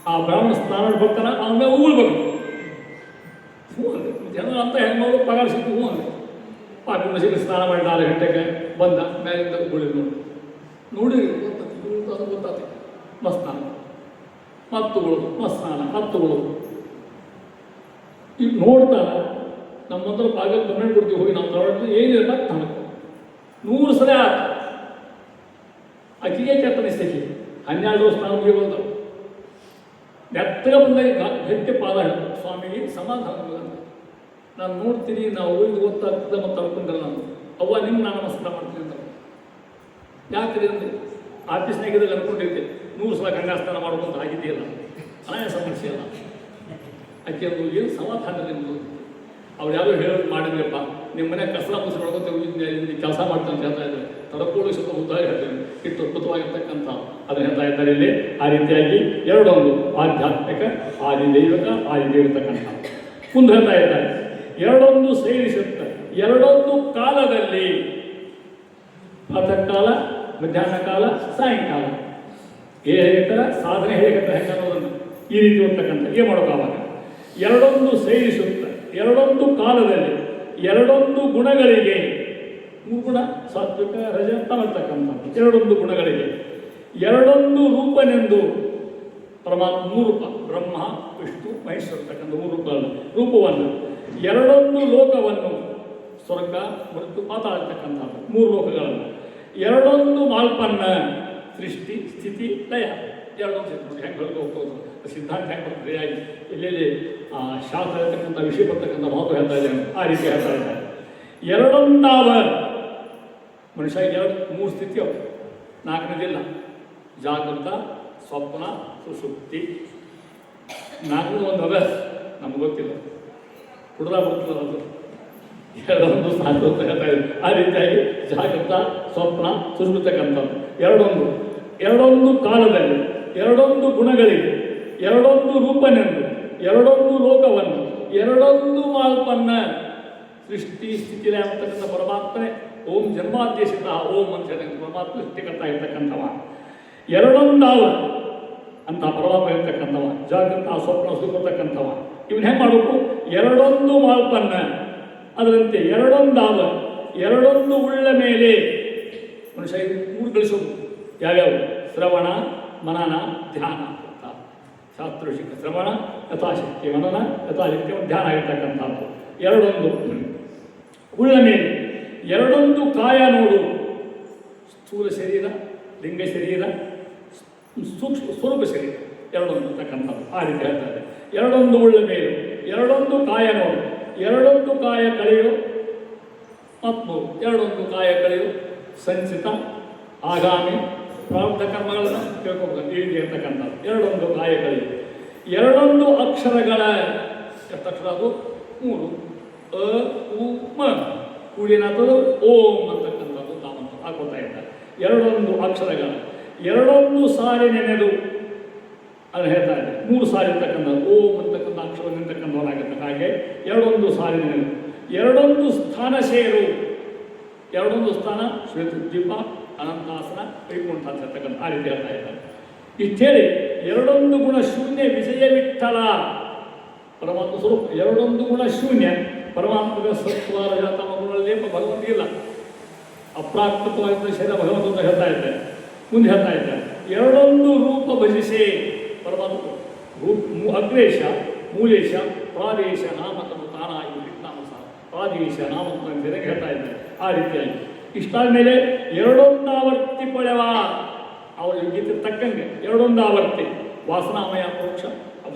ಆ ಬ್ರಾಹ್ಮಣ ಸ್ನಾನ ಬರ್ತಾನೆ ಅವನ ಉಗುಳ್ಬೇಕು ಹ್ಞೂ ಅಂದ್ರೆ, ಜನ ಅಂತ ಹೆಣ್ಮಗಳು ಪಗಾರ ಸಿಕ್ಕು ಹ್ಞೂ ಅಂದೆ ಪಾಪಿ ಸಿಕ್ಕಿ ಸ್ನಾನ ಮಾಡಿ ನಾಲ್ಕು ಗಂಟೆಗೆ ಬಂದ, ಮೇಲಿಂದ ಉಗುಳಿ ನೋಡಿ. ನೋಡಿ ಗೊತ್ತಾಗ್ತದೆ ಅದು ಗೊತ್ತಾಗ್ತದೆ ಮಸ್ತ್ ಸ್ನಾನ ಮತ್ತುಗಳು ಮಸ್ತ್ ಸ್ನಾನ ಉಳಿದು ಈಗ ನೋಡ್ತಾ ನಮ್ಮ ಹತ್ರ ಪಾಗಲ್ ಕಮೆಂಟ್ ಕೊಡ್ತೀವಿ, ಹೋಗಿ ನಾವು ಏನಿಲ್ಲ ಮತ್ತೆ ತನಕ. ನೂರು ಸಲ ಆತ. ಅಕ್ಕಿಗೆ ಕೆತ್ತನಿಸ್ತೈತಿ ಹನ್ನೆರಡು ನಾವು ಮುಗಿ ಬಂದವು ನೆತ್ತಗ ಬಂದಾಗ ಗಟ್ಟಿ ಪಾದ ಹಿಡಿದು ಸ್ವಾಮಿಗೆ ಸಮಾಧಾನ ನಾನು ನೋಡ್ತೀನಿ, ನಾವು ಇದು ಗೊತ್ತಾಗ್ತದೆ ಮತ್ತು ಅನ್ಕೊಂಡ್ರೆ ನಾನು. ಅವ್ವ ನಿಮ್ಮ ನಾನು ನಮಸ್ಕಾರ ಮಾಡ್ತೀನಿ ಅಂತ. ಯಾಕೆ ಅಂದ್ರೆ ಆಫೀಸ್ನಾಗಿದ್ದಾಗ ಅನ್ಕೊಂಡಿದ್ದೆ, ನೂರು ಸಲ ಗಂಗಾ ಸ್ನಾನ ಮಾಡ್ಕೊಂತ ಆಗಿದೆಯಲ್ಲ. ಅನಾಯ ಸಮಸ್ಯೆ ಅಲ್ಲ ಆಕೆ ಏನು ಸಮಾಧಾನ ನಿಮ್ಮದು ಅವ್ರು ಯಾರು ಹೇಳೋದು ಮಾಡಿದ್ರಪ್ಪ? ನಿಮ್ಮ ಮನೆ ಕಸ ಮುಸಿ ಮಾಡ್ಕೊತ ಕೆಲಸ ಮಾಡ್ತಾನೆ ಅಂತ ಹೇಳ್ತಾ ಇದ್ದಾರೆ ತಡಕೊಳ್ಳು ಸ್ವಲ್ಪ ಉದ್ದಾರ ಹೇಳ್ತಾರೆ ಇಷ್ಟು ಅದ್ಭುತವಾಗಿರ್ತಕ್ಕಂಥ ಅದನ್ನು ಹೇಳ್ತಾ ಇದ್ದಾರೆ ಇಲ್ಲಿ. ಆ ರೀತಿಯಾಗಿ ಎರಡೊಂದು ಆಧ್ಯಾತ್ಮಿಕ ಆದಿದೈವಿಕ ಆದಿದೈವಿತಕ್ಕಂಥ ಮುಂದೆ ಹೇಳ್ತಾ ಇದ್ದಾರೆ. ಎರಡೊಂದು ಸೇರಿಸುತ್ತೆ, ಎರಡೊಂದು ಕಾಲದಲ್ಲಿ ಪ್ರಾತಃ ಕಾಲ ಮಧ್ಯಾಹ್ನ ಕಾಲ ಸಾಯಂಕಾಲ. ಏ ಹೇಳ್ತಾರೆ? ಸಾಧನೆ ಹೇಗೆ ಹೆಂಗೆ ಅನ್ನೋದನ್ನು ಈ ರೀತಿ ಇರ್ತಕ್ಕಂಥ ಏನು ಆವಾಗ. ಎರಡೊಂದು ಸೇರಿಸುತ್ತೆ ಎರಡೊಂದು ಕಾಲದಲ್ಲಿ, ಎರಡೊಂದು ಗುಣಗಳಿಗೆ ಗುಣ ಸಾತ್ವಿಕ ರಜತ ತಮರ್ತಕ್ಕಂಥ ಎರಡೊಂದು ಗುಣಗಳಿಗೆ. ಎರಡೊಂದು ರೂಪನೆಂದು ಪರಮಾತ್ಮ ಮೂರು ರೂಪ. ಬ್ರಹ್ಮ, ವಿಷ್ಣು, ಮಹೇಶ್ವರ ಅಂತಕ್ಕಂಥ ಮೂರು ರೂಪವನ್ನು. ಎರಡೊಂದು ಲೋಕವನ್ನು ಸ್ವರ್ಗ, ಮೃತ್ಯು ಪಾತಾಳ ಇರ್ತಕ್ಕಂಥದ್ದು ಮೂರು ಲೋಕಗಳನ್ನು ಎರಡೊಂದು ಮಾಲ್ಪನ್ನ, ಸೃಷ್ಟಿ, ಸ್ಥಿತಿ, ಲಯ. ಎರಡೊಂದು ಹೆಂಗೆ ಹೋಗ್ಬೋದು? ಸಿದ್ಧಾಂತ ಆಗಿ ಎಲ್ಲೆಲ್ಲಿ ಶಾಸ್ತ್ರ ಇರ್ತಕ್ಕಂಥ ವಿಷಯ ಬರ್ತಕ್ಕಂಥ ಮಾತು ಹೇಳ್ತಾ ಇದ್ದಾನೆ. ಆ ರೀತಿ ಹೇಳ್ತಾ ಇದ್ದಾರೆ ಎರಡೊಂದಾವ ಮನುಷ್ಯ ಎರಡು, ಮೂರು ಸ್ಥಿತಿ ಅವು. ನಾಲ್ಕನೇದಿಲ್ಲ. ಜಾಗೃತ, ಸ್ವಪ್ನ ಸುಸುಪ್ತಿ ನಾಲ್ಕು ಒಂದು ಅದ ನಮ್ಗೆ ಗೊತ್ತಿಲ್ಲ. ಹುಡುಗ ಗೊತ್ತಿಲ್ಲ ಅದು. ಎರಡೊಂದು ಸಾಕು ಅಂತ ಹೇಳ್ತಾ ಇದೆ ಆ ರೀತಿಯಾಗಿ ಜಾಗೃತ, ಸ್ವಪ್ನ ಸುಸುಪ್ತಕ್ಕಂಥದ್ದು ಎರಡೊಂದು. ಎರಡೊಂದು ಕಾಲದಲ್ಲಿ, ಎರಡೊಂದು ಗುಣಗಳಿಗೆ ಎರಡೊಂದು ರೂಪನೆಂದು, ಎರಡೊಂದು ಲೋಕವನ್ನು ಎರಡೊಂದು ಮಾಲ್ಪನ್ನ ಸೃಷ್ಟಿ ಸ್ಥಿತಿ ಅಂತಕ್ಕಂಥ ಪರಮಾತ್ಮನೇ. ಓಂ ಜನ್ಮಾದೇಶದ ಓಂ ಅಂತ ಹೇಳಿದಂಥ ಪರಮಾತ್ಮ ಸೃಷ್ಟಿಕರ್ತ ಇರ್ತಕ್ಕಂಥವ. ಎರಡೊಂದಾವ ಅಂತ ಪರಮಾತ್ಮ ಇರ್ತಕ್ಕಂಥವ, ಜಾಗೃತ, ಸ್ವಪ್ನ ಸುಖತಕ್ಕಂಥವ ಇವನ್ ಹೆಂಗೆ ಮಾಡಬೇಕು? ಎರಡೊಂದು ಮಾಲ್ಪನ್ನ, ಅದರಂತೆ ಎರಡೊಂದಾವ, ಎರಡೊಂದು ಉಳ್ಳ ಮೇಲೆ, ಮನುಷ್ಯ ಮೂರು ಗಳಿಸೋದು ಯಾವ್ಯಾವ? ಶ್ರವಣ, ಮನನ, ಧ್ಯಾನ. ಶಿಕ್ಷ ಶ್ರವಣ, ಯಥಾಶಕ್ತಿ ಮನನ, ಯಥಾಶಕ್ತಿ ಧ್ಯಾನ ಆಗಿರ್ತಕ್ಕಂಥದ್ದು ಎರಡೊಂದು. ಉಳ್ಳ ಮೇಲೆ. ಎರಡೊಂದು ಕಾಯ ನೋಡು. ಸ್ಥೂಲ ಶರೀರ, ಲಿಂಗ ಶರೀರ, ಸೂಕ್ಷ್ಮ ಸ್ವರೂಪ ಶರೀರ. ಎರಡೊಂದು ಅಂತಕ್ಕಂಥದ್ದು ಆ ರೀತಿ ಹೇಳ್ತಾರೆ ಎರಡೊಂದು ಉಳ್ಳ ಮೇಲೆ. ಎರಡೊಂದು ಕಾಯ ನೋಡು. ಎರಡೊಂದು ಕಾಯ ಕಳೆಯು ಮತ್ತು ಎರಡೊಂದು ಕಾಯ ಕಳೆಯು ಸಂಚಿತ, ಆಗಾಮಿ ಪ್ರಾರಬ್ಧ ಕರ್ಮಗಳನ್ನು ತಿಳ್ಕೊಬೇಕು ಈ ರೀತಿ ಇರ್ತಕ್ಕಂಥದ್ದು ಎರಡೊಂದು ಕಾಯ ಎರಡೊಂದು ಅಕ್ಷರಗಳ ಅಕ್ಷರ ಅದು ಮೂರು. ಅ, ಉ, ಮ. ಕೂಡಿನದು ಓಂ ಅಂತಕ್ಕಂಥದ್ದು ನಾವು ಹಾಕೋತಾ ಇದ್ದಾರೆ ಎರಡೊಂದು ಅಕ್ಷರಗಳ. ಎರಡೊಂದು ಸಾರಿ ನೆನೆದು ಅದು ಹೇಳ್ತಾ ಇದೆ ಮೂರು ಸಾರಿ ಇರ್ತಕ್ಕಂಥದ್ದು ಓಂ ಅಂತಕ್ಕಂಥ ಅಕ್ಷರ ನಿಂತಕ್ಕಂಥವರಾಗಿರ್ತಕ್ಕ ಹಾಗೆ ಎರಡೊಂದು ಸಾರಿ ನೆನೆದು. ಎರಡೊಂದು ಸ್ಥಾನ ಸೇರು. ಎರಡೊಂದು ಸ್ಥಾನ ಶ್ವೇತದ್ವೀಪ ಅನಂತಾಸನ ವೈಕುಂಠ ಅಂತ ಹೇಳ್ತಕ್ಕಂಥ ಆ ರೀತಿ ಹೇಳ್ತಾ ಇದ್ದಾರೆ ಇಷ್ಟೇಳಿ, ಎರಡೊಂದು ಗುಣ ಶೂನ್ಯ ವಿಜಯ ವಿಠಲ ಪರಮಾತ್ಮ ಸ್ವರೂಪ. ಎರಡೊಂದು ಗುಣ ಶೂನ್ಯ. ಪರಮಾತ್ಮದ ಸತ್ವ ತಮ್ಮ ಗುಣಲೇಪ ಭಗವಂತ ಇಲ್ಲ. ಅಪ್ರಾಕೃತವಾಗಿದ್ದ ಶರೀರ ಭಗವಂತ ಹೇಳ್ತಾ ಇದ್ದಾರೆ ಮುಂದೆ ಹೇಳ್ತಾ ಇದ್ದಾರೆ ಎರಡೊಂದು ರೂಪ ಭಜಿಸಿ. ಪರಮಾತ್ಮ ರೂಪ ಅಗ್ರೇಶ ಮೂಲೇಶ, ಪ್ರಾದೇಶ ನಾಮಕನು ತಾನಾಗಿ ಸಹ. ಪ್ರಾದೇಶ ನಾಮಕನ ಹೇಳ್ತಾ ಇದ್ದಾರೆ ಆ ರೀತಿಯಾಗಿ ಇಷ್ಟಾದ ಮೇಲೆ ಎರಡೊಂದು ಆವರ್ತಿ ಪಡೆವ ಅವರ ಯೋಗ್ಯತೆ ತಕ್ಕಂಗೆ ಎರಡೊಂದು ಆವರ್ತಿ ವಾಸನಾಮಯ ಪರೋಕ್ಷ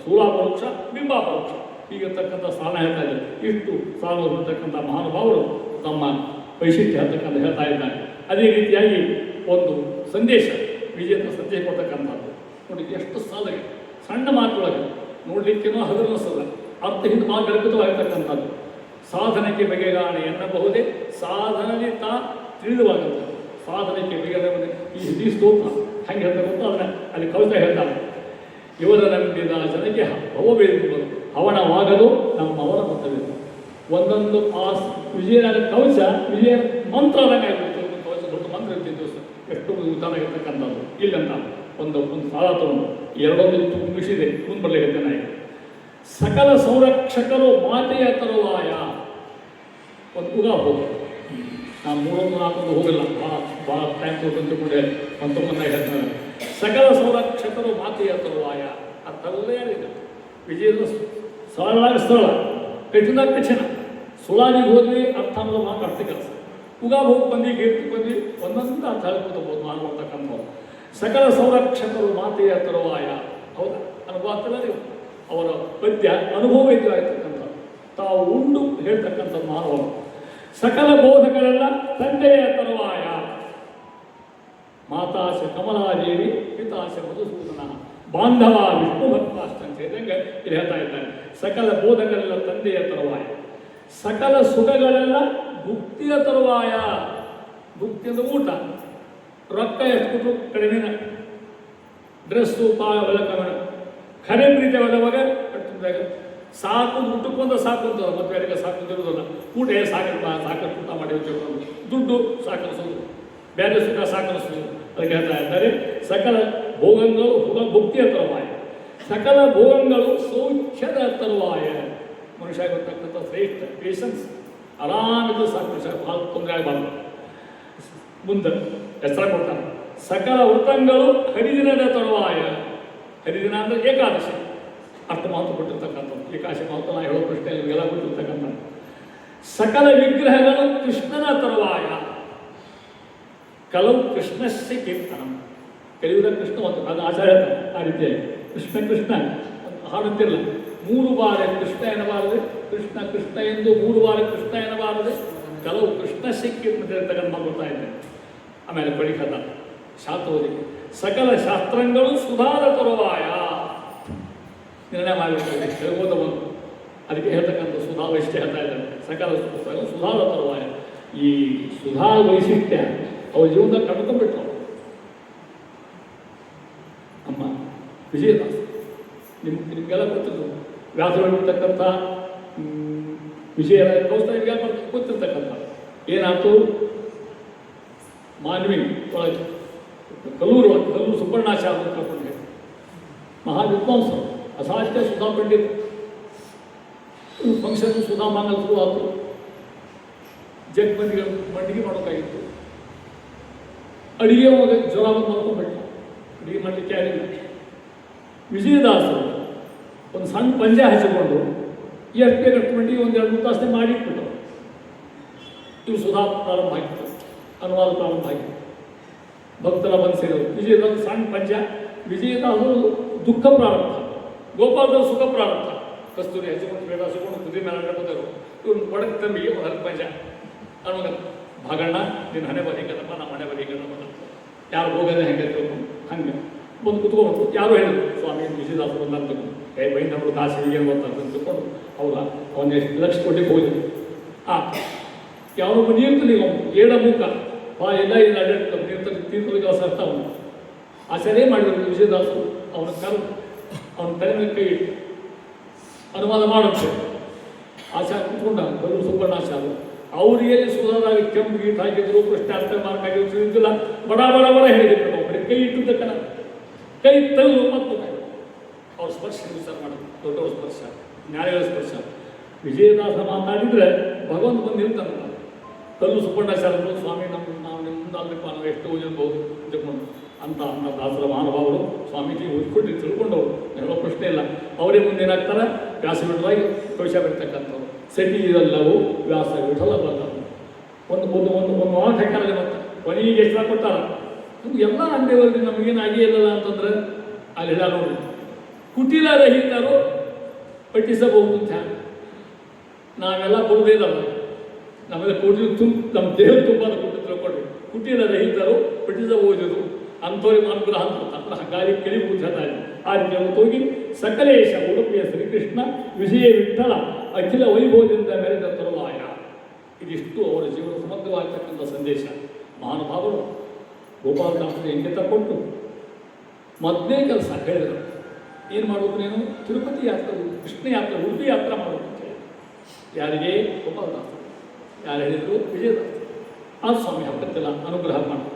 ಸ್ಥೂಲಾಪರೋಕ್ಷ ಬಿಂಬಾಪರೋಕ್ಷ ಹೀಗಿರ್ತಕ್ಕಂಥ ಸ್ಥಾನ ಹೇಳ್ತಾ ಇದ್ದಾರೆ ಇಷ್ಟು ಇರ್ತಕ್ಕಂಥ ಮಹಾನುಭಾವರು ತಮ್ಮ ವೈಶಿಷ್ಟ್ಯ ಹೇಳ್ತಕ್ಕಂಥ ಹೇಳ್ತಾ ಇದ್ದಾರೆ. ಅದೇ ರೀತಿಯಾಗಿ ಒಂದು ಸಂದೇಶ ವಿಜೇತ ಸಂದೇಶ ಕೊಡ್ತಕ್ಕಂಥದ್ದು. ನೋಡಿ, ಎಷ್ಟು ಸಾಲಗೆ ಸಣ್ಣ ಮಾತುಳಗೆ ನೋಡಲಿಕ್ಕೇನೋ ಹಗರನಿಸಲ್ಲ ಅರ್ಥ ಹಿಂದೆ ಮಾತು ಗರ್ಭಿತವಾಗಿರ್ತಕ್ಕಂಥದ್ದು ಸಾಧನಕ್ಕೆ ಬಗೆಗಾಣೆ ಎನ್ನಬಹುದೇ. ಸಾಧನೆ ತಾ ಸಾಧನಕ್ಕೆ ಬಗೆಗಾಣೆ ಈ ಈ ಸ್ತೋತ್ರ ಹೆಂಗೆ ಹೇಳ್ತಾರೆ ಗೊತ್ತಾ? ಅದನ್ನ ಅಲ್ಲಿ ಕವಿತ ಹೇಳ್ತಾರೆ ಇವರ ನಂಬಿದ ಜನಕ್ಕೆ ಭವಬೇಕು ಹವಣವಾಗಲು ನಮ್ಮವರ ಮಂತ್ರವೇ ಒಂದೊಂದು ಆ ವಿಜಯನಗರ ಕವಚ ವಿಜಯ ಮಂತ್ರ ಕವಚ, ದೊಡ್ಡ ಮಂತ್ರ ಇರ್ತಿತ್ತು ಸರ್ ಎಷ್ಟು ಇರ್ತಕ್ಕಂಥದ್ದು. ಇಲ್ಲಂತ ಒಂದು ಒಂದು ಸಾಧಾತವನ್ನು ಎರಡೊಂದು ತುಂಬಿಸಿದೆ. ಮುಂಬರಲಿ ಹೇಳ್ತೇನೆ ಸಕಲ ಸಂರಕ್ಷಕರು ಮಾತೆಯ ತರುವಾಯ. ಒಂದು ಉಗಾ ಹೋಗು ಆ ಮೂರೊಂದು ನಾಲ್ಕೊಂದು ಹೋಗಲ್ಲ. ಭಾಳ ಭಾಳ ಟ್ಯಾಂಕ್ ತಂದುಕೊಂಡೆ ಮತ್ತೊಮ್ಮೆ ಹೇಳ್ತಾರೆ ಸಕಲ ಸೌರಕ್ಷಕರು ಮಾತೆಯ ತರುವಾಯ. ಆ ಇದೆ ವಿಜಯದ ಸರಳ. ಸ್ಥಳ ಕಠಿಣ ಕಠಿಣ. ಸುಳಾಗಿ ಹೋದ್ವಿ, ಅರ್ಥ ಅನ್ನೋದು ಮಾತು ಅರ್ಥ ಕೆಲಸ. ಉಗಾಗ ಹೋಗಿ ಬಂದು ಗೀರ್ತಿ ಬಂದು ಒಂದೊಂದು ಅರ್ಥ ಹೇಳ್ಕೊತಬೋದು ಮಾತಕ್ಕಂಥವ್ರು ಸಕಲ ಸೌರಕ್ಷಕರು ಮಾತೆಯ ತರುವಾಯ. ಹೌದ? ಅನುಭವ ಆಗ್ತದ ಅವರ ಪದ್ಯ, ಅನುಭವ ಇದು ಆಯ್ತಕ್ಕಂಥ ತಾವು ಉಂಡು ಹೇಳ್ತಕ್ಕಂಥ ಮಾನವರು ಸಕಲ ಬೋಧಕರೆಲ್ಲ ತಂದೆಯ ತರುವಾಯ. ಮಾತಾಶ ಕಮಲಾದೇವಿ ಪಿತಾಶ ಮಧುಸೂದನ. ಬಾಂಧವ ವಿಷ್ಣು ಭಕ್ತಾಷ್ಟ ಅಂತ ಹೇಳಿದಂಗೆ ಇಲ್ಲಿ ಹೇಳ್ತಾ ಇದ್ದಾರೆ. ಸಕಲ ಬೋಧಗಳೆಲ್ಲ ತಂದೆಯ ತರುವಾಯ. ಸಕಲ ಸುಖಗಳೆಲ್ಲ ಭುಕ್ತಿಯ ತರುವಾಯ. ಭುಕ್ತಿ ಅಂದ್ರೆ ಊಟ. ರೊಕ್ಕ ಎಷ್ಟು ಕಡಿಮೆನ ಕಡಿಮೆ ಡ್ರೆಸ್ಸು ಪಾಗ ಕಮ್ಮಿ ಖರೆ ಪ್ರೀತಿ ಅವೆಲ್ಲವಾಗ ಕಟ್ಟಿದಾಗ ಸಾಕು ಊಟಕ್ಕೊಂದು ಸಾಕು ಅಂತ ಮತ್ತೆ ಬೇರೆ ಸಾಕು ಅಂತ ಇರೋದಲ್ಲ ಊಟ ಸಾಕಪ್ಪ ಸಾಕಷ್ಟು ಊಟ ಮಾಡಿ ದುಡ್ಡು ಸಾಕನಿಸೋದು ಬೇರೆ ಸುಖ ಸಾಕನಿಸೋದು ಅದಕ್ಕೆ ಹೇಳ್ತಾ ಇದ್ದಾರೆ, ಸಕಲ ಭೋಗಗಳು ಹುಗ ಭಕ್ತಿಯ ತರುವಾಯ. ಸಕಲ ಭೋಗಂಗಳು ಸೌಖ್ಯದ ತರುವಾಯ. ಮನುಷ್ಯ ಆಗಿರ್ತಕ್ಕಂಥ ಶ್ರೇಷ್ಠ ಪೇಷನ್ಸ್ ಆರಾಮದ ಸಾಕು. ಭಾಳ ತೊಂದರೆ ಆಗಬಾರ್ದು. ಮುಂದೆ ಹೆಸರ ಕೊಡ್ತಾನೆ. ಸಕಲ ವೃತ್ತಗಳು ಹರಿದಿನದ ತರುವಾಯ. ಹರಿದಿನ ಅಂದ್ರೆ ಏಕಾದಶಿ. ಅಷ್ಟು ಮಾತು ಕೊಟ್ಟಿರ್ತಕ್ಕಂಥದ್ದು ಏಕಾದಶಿ ಮಾತು ಹೇಳೋ ಪ್ರಶ್ನೆ ನಿಮಗೆಲ್ಲ ಕೊಟ್ಟಿರ್ತಕ್ಕಂಥ ಸಕಲ ವಿಗ್ರಹಗಳು ಕೃಷ್ಣನ ತರುವಾಯ. ಕಲವು ಕೃಷ್ಣಸ್ಯ ಕೀರ್ತನ. ಕಲಿಯುವ ಕೃಷ್ಣ ಒಂದು ಅದು ಆಚಾರ್ಯ ಆ ರೀತಿಯಾಗಿ. ಕೃಷ್ಣ ಕೃಷ್ಣ. ಹಾಡುತ್ತಿರಲ್ಲ ಮೂರು ಬಾರಿ ಕೃಷ್ಣ ಎನ್ನಬಾರದೆ. ಕೃಷ್ಣ ಕೃಷ್ಣ ಎಂದು ಮೂರು ಬಾರಿ ಕೃಷ್ಣ ಎನ್ನಬಾರದೆ. ಕಲವು ಕೃಷ್ಣ ಸಿಕ್ಕಿರ್ತಕ್ಕಂಥ ಮಾಡ್ತಾ ಇದ್ದೇನೆ ಆಮೇಲೆ ಪಡಿಕದ ಶಾಸ್ತ್ರೋದಿ ಸಕಲ ಶಾಸ್ತ್ರಗಳು ಸುಧಾರ ತರುವಾಯ. ನಿರ್ಣಯ ಮಾಡಬೇಕಾಗಿದೆ ಹೇಳ್ಬೋದ ಒಂದು ಅದಕ್ಕೆ ಹೇಳ್ತಕ್ಕಂಥ ಸುಧಾವು ಇಷ್ಟೇ ಹೇಳ್ತಾ ಇದ್ದಾರೆ. ಸಕಾಲ ಸುಧಾರ ತರುವಾಯ ಈ ಸುಧಾ ವೈಶಿಷ್ಟ್ಯ ಅವ್ರ ಜೀವನದಾಗ ಕಂಡುಕೊಂಡ್ಬಿಟ್ರು ಅಮ್ಮ, ವಿಜಯದಾಸ್, ನಿಮ್ ನಿಮಗೆಲ್ಲ ಗೊತ್ತಿದ್ದು, ವ್ಯಾಸರಾಗಿರ್ತಕ್ಕಂಥ ಕೌಸ್ತವ ನಿಮಗೆಲ್ಲ ಗೊತ್ತಿರ್ತಕ್ಕಂಥ? ಏನಾಯ್ತು? ಮಾನ್ವಿ ಒಳಗೆ ಕಲ್ಲೂರು ಕಲ್ಲೂರು ಕರ್ಕೊಂಡು ಮಹಾ ವಿದ್ವಾಂಸರು ಅಸಾಧ್ಯ ಸುಧಾ ಪಂಡಿತ್ ಫಂಕ್ಷನ್ ಸುಧಾ ಮಾಂಗಲ್ ಶುರು ಆಯಿತು ಜಗ್ ಮಂದಿಗೆ ಮಂಡಿಗೆ ಮಾಡೋಕ್ಕಾಗಿತ್ತು ಅಡಿಗೆ ಹೋಗಿ ಜ್ವರ ಬಂದು ಮಾಡ್ಕೊಂಡ್ಬಿಟ್ಟ ಅಡಿಗೆ ಮಾಡಲಿಕ್ಕೆ ಯಾರಿಲ್ಲ ವಿಜಯದಾಸರು ಒಂದು ಸಣ್ಣ ಪಂಜೆ ಹಚ್ಚಿಕೊಂಡು ಎಷ್ಟು ಬೇಗ ಮಂಡಿಗೆ ಒಂದು ಎರಡು ಮೂರು ತಾಸನೆ ಮಾಡಿಟ್ಬಿಟ್ಟು ಇವು ಸುಧಾ ಪ್ರಾರಂಭ ಆಗಿತ್ತು ಅನುವಾದ ಪ್ರಾರಂಭ ಆಗಿತ್ತು ಭಕ್ತರ ಬಂದು ಸೇರೋದು ವಿಜಯದಾಸ ಸಣ್ಣ ಪಂಜ ವಿಜಯದಾಸರು ದುಃಖ ಪ್ರಾರಂಭ ಗೋಪಾಲದ ಸುಖ ಪ್ರಾರಂಭ. ಕಸ್ತೂರಿ ಹಚ್ಚಿಕೊಂಡು ಬೇಡ ಹಚ್ಚಿಕೊಂಡು ಕುದುರೆ ಮೇಲೆ ಕಟ್ಟೋದರು ಇವ್ರು ಒಡಕ್ಕೆ ತಂಬಿಗೆ ಒಂದು ಹತ್ತು ಪಂಚ ಅನ್ನೋದ ಭಾಗಣ್ಣ, ನಿನ್ನ ಹಣೆ ಬರೀಕದಪ್ಪ ನಮ್ಮ ಹಣೆ ಬರೀಕದಪ್ಪ ಯಾರು ಹೋಗೋದೇ ಹೆಂಗೆ ಹಂಗೆ. ಬಂದು ಕುತ್ಕೊಂಡು ಯಾರು ಹೇಳಿದ್ರು, ಸ್ವಾಮಿ ವಿಜಯದಾಸರು ಬಂದ ಅಂತ ಕೈ ಬೈಂದವರು ಏನು ಅಂತ ತಿಳ್ಕೊಂಡು, ಹೌದಾ? ಅವನ ಲಕ್ಷ ಕೊಟ್ಟು ಹೋಗಿದ್ರು. ಆ ಯಾವನು ನೀರು ತಲಿಗೆ ಅವನು ಏಡ ಮೂಕ. ಬಾ, ಎಲ್ಲ ಇಲ್ಲ ಅಡ್ಡ ನೀರು ತಲೆ ತೀರ್ಥಲಿಗೆ ಅರ್ಥ ಅವನು. ಆಚಾರ್ಯ ಮಾಡಿದ್ರು ವಿಜಯದಾಸರು ಅವನ ಕರು ಅವನ ತಲೆ ಮೇಲೆ ಕೈ ಇಟ್ಟು ಅನುವಾದ ಮಾಡುತ್ತೆ. ಆಚಾರ್ಯ ಕುತ್ಕೊಂಡ, ಬರು ಸುಬ್ಬಣ್ಣಾಚಾರ್ಯ ಅವರಿಗೆ ಸುಧಾರಾಗಿ ಕೆಂಪು ಗೀಟ್ ಹಾಕಿದ್ರು ಪ್ರಶ್ನಾರ್ಥ ಮಾರ್ಕ್ ಹಾಕಿದ್ರು ತಿಳಿದಿಲ್ಲ ಬಡ ಬಡ ಬಡ ಹೇಳಿದ್ರು ಒಬ್ಬರಿಗೆ ಬರೀ ಕೈ ಇಟ್ಟು ತಕ್ಕನ ಕೈ ತೆಗೆದು ಮತ್ತು ಅವ್ರ ಸ್ಪರ್ಶ ವಿಚಾರ ಮಾಡಿದ್ರು. ದೊಡ್ಡವ್ರ ಸ್ಪರ್ಶ ನ್ಯಾಯಗಳ ಸ್ಪರ್ಶ. ವಿಜಯದಾಸ ಮಾತಾಡಿದ್ರೆ ಭಗವಂತ ಬಂದು ನಿಲ್ತಾನೆ ಕಲ್ಲು ಸುಬ್ಬಣ್ಣಾಚಾರ್ಯರು ಸ್ವಾಮಿ, ನಮ್ಮ, ನಾವು ನಿಮ್ಮ ಮುಂದೆ ಅಲ್ಲಪ್ಪ, ನಾವು ಎಷ್ಟು ಓದಿರ್ಬೋದು ತಿಳ್ಕೊಂಡು ಅಂತ ಅಂತ ದಾಸರ ಮಹಾನುಭಾವರು ಸ್ವಾಮೀಜಿ ಓದ್ಕೊಂಡು ತಿಳ್ಕೊಂಡವರು. ಎಲ್ಲ ಪ್ರಶ್ನೆ ಇಲ್ಲ. ಅವರೇ ಮುಂದೆ ಏನಾಗ್ತಾರೆ? ವ್ಯಾಸ ವಿಠಲಾಗಿ ಕವಿಷ ಸೆಟಿ ಸತಿ ಇದಲ್ಲವು ವ್ಯಾಸ ವಿಠಲ ಬಲ್ಲವು ಒಂದು ಒಂದು ಒಂದು ಒಂದು ಮಾತು ಹೇಳ್ತಾರೆ ಮತ್ತೆ. ಕೊನೆಗೆ ಎಷ್ಟು ಕೊಟ್ಟಾರ ಎಲ್ಲ ಅಂದೇವಲ್ಲಿ ನಮಗೇನು ಆಗೇ ಇಲ್ಲಲ್ಲ ಅಂತಂದ್ರೆ, ಅಲ್ಲಿ ಹೇಳ ನೋಡಿ. ಕುಟಿಲ ರಹಿತರು ಪಠಿಸಬಹುದು ಅಂತ. ನಾವೆಲ್ಲ ಇಲ್ಲ ನಮಗೆ ಕುಟಿ ತುಂಬ ನಮ್ಮ ದೇಹ ತುಂಬ ಕೊಟ್ಟು ತಿಳ್ಕೊಂಡ್ರಿ ಕುಟೀರ ರಹಿತರು ಪಠಿಸಬಹುದು. ಅಂಥವ್ರಿಗೆ ಅನುಗ್ರಹ ಅಂತ ಅನುಗ್ರಹ ಗಾಳಿ ಕೆಳಿ ಇದೆ ಆ ರೀತಿ ಹೋಗಿ ಸಕಲೇಶ, ಉಡುಪಿಯ ಶ್ರೀಕೃಷ್ಣ, ವಿಜಯ ವಿಠಲ ಅಖಿಲ ವೈಭವದಿಂದ ಮೆರೆದ ತರುವಾಯ. ಇದಿಷ್ಟು ಅವರ ಜೀವನ ಸಮಗ್ರವಾಗಿರ್ತಕ್ಕಂಥ ಸಂದೇಶ. ಮಹಾನುಭಾವರು ಗೋಪಾಲಕೃಷ್ಣ ಹೆಂಗೆ ಕೊಟ್ಟು ಮೊದಲನೇ ಕೆಲಸ ಹೇಳಿದರು. ಏನು ಮಾಡಬೇಕು ನೀನು? ತಿರುಪತಿ ಯಾತ್ರೆ, ಕೃಷ್ಣ ಯಾತ್ರೆ, ಉಡುಪಿ ಯಾತ್ರೆ ಮಾಡಬೇಕು ಯಾರಿಗೆ? ಗೋಪಾಲದಾಸ ಯಾರು ಹೇಳಿದರು? ವಿಜಯದಾಸ ಆ ಸ್ವಾಮಿ ಹಬ್ಬಕ್ಕೆಲ್ಲ ಅನುಗ್ರಹ ಮಾಡಿ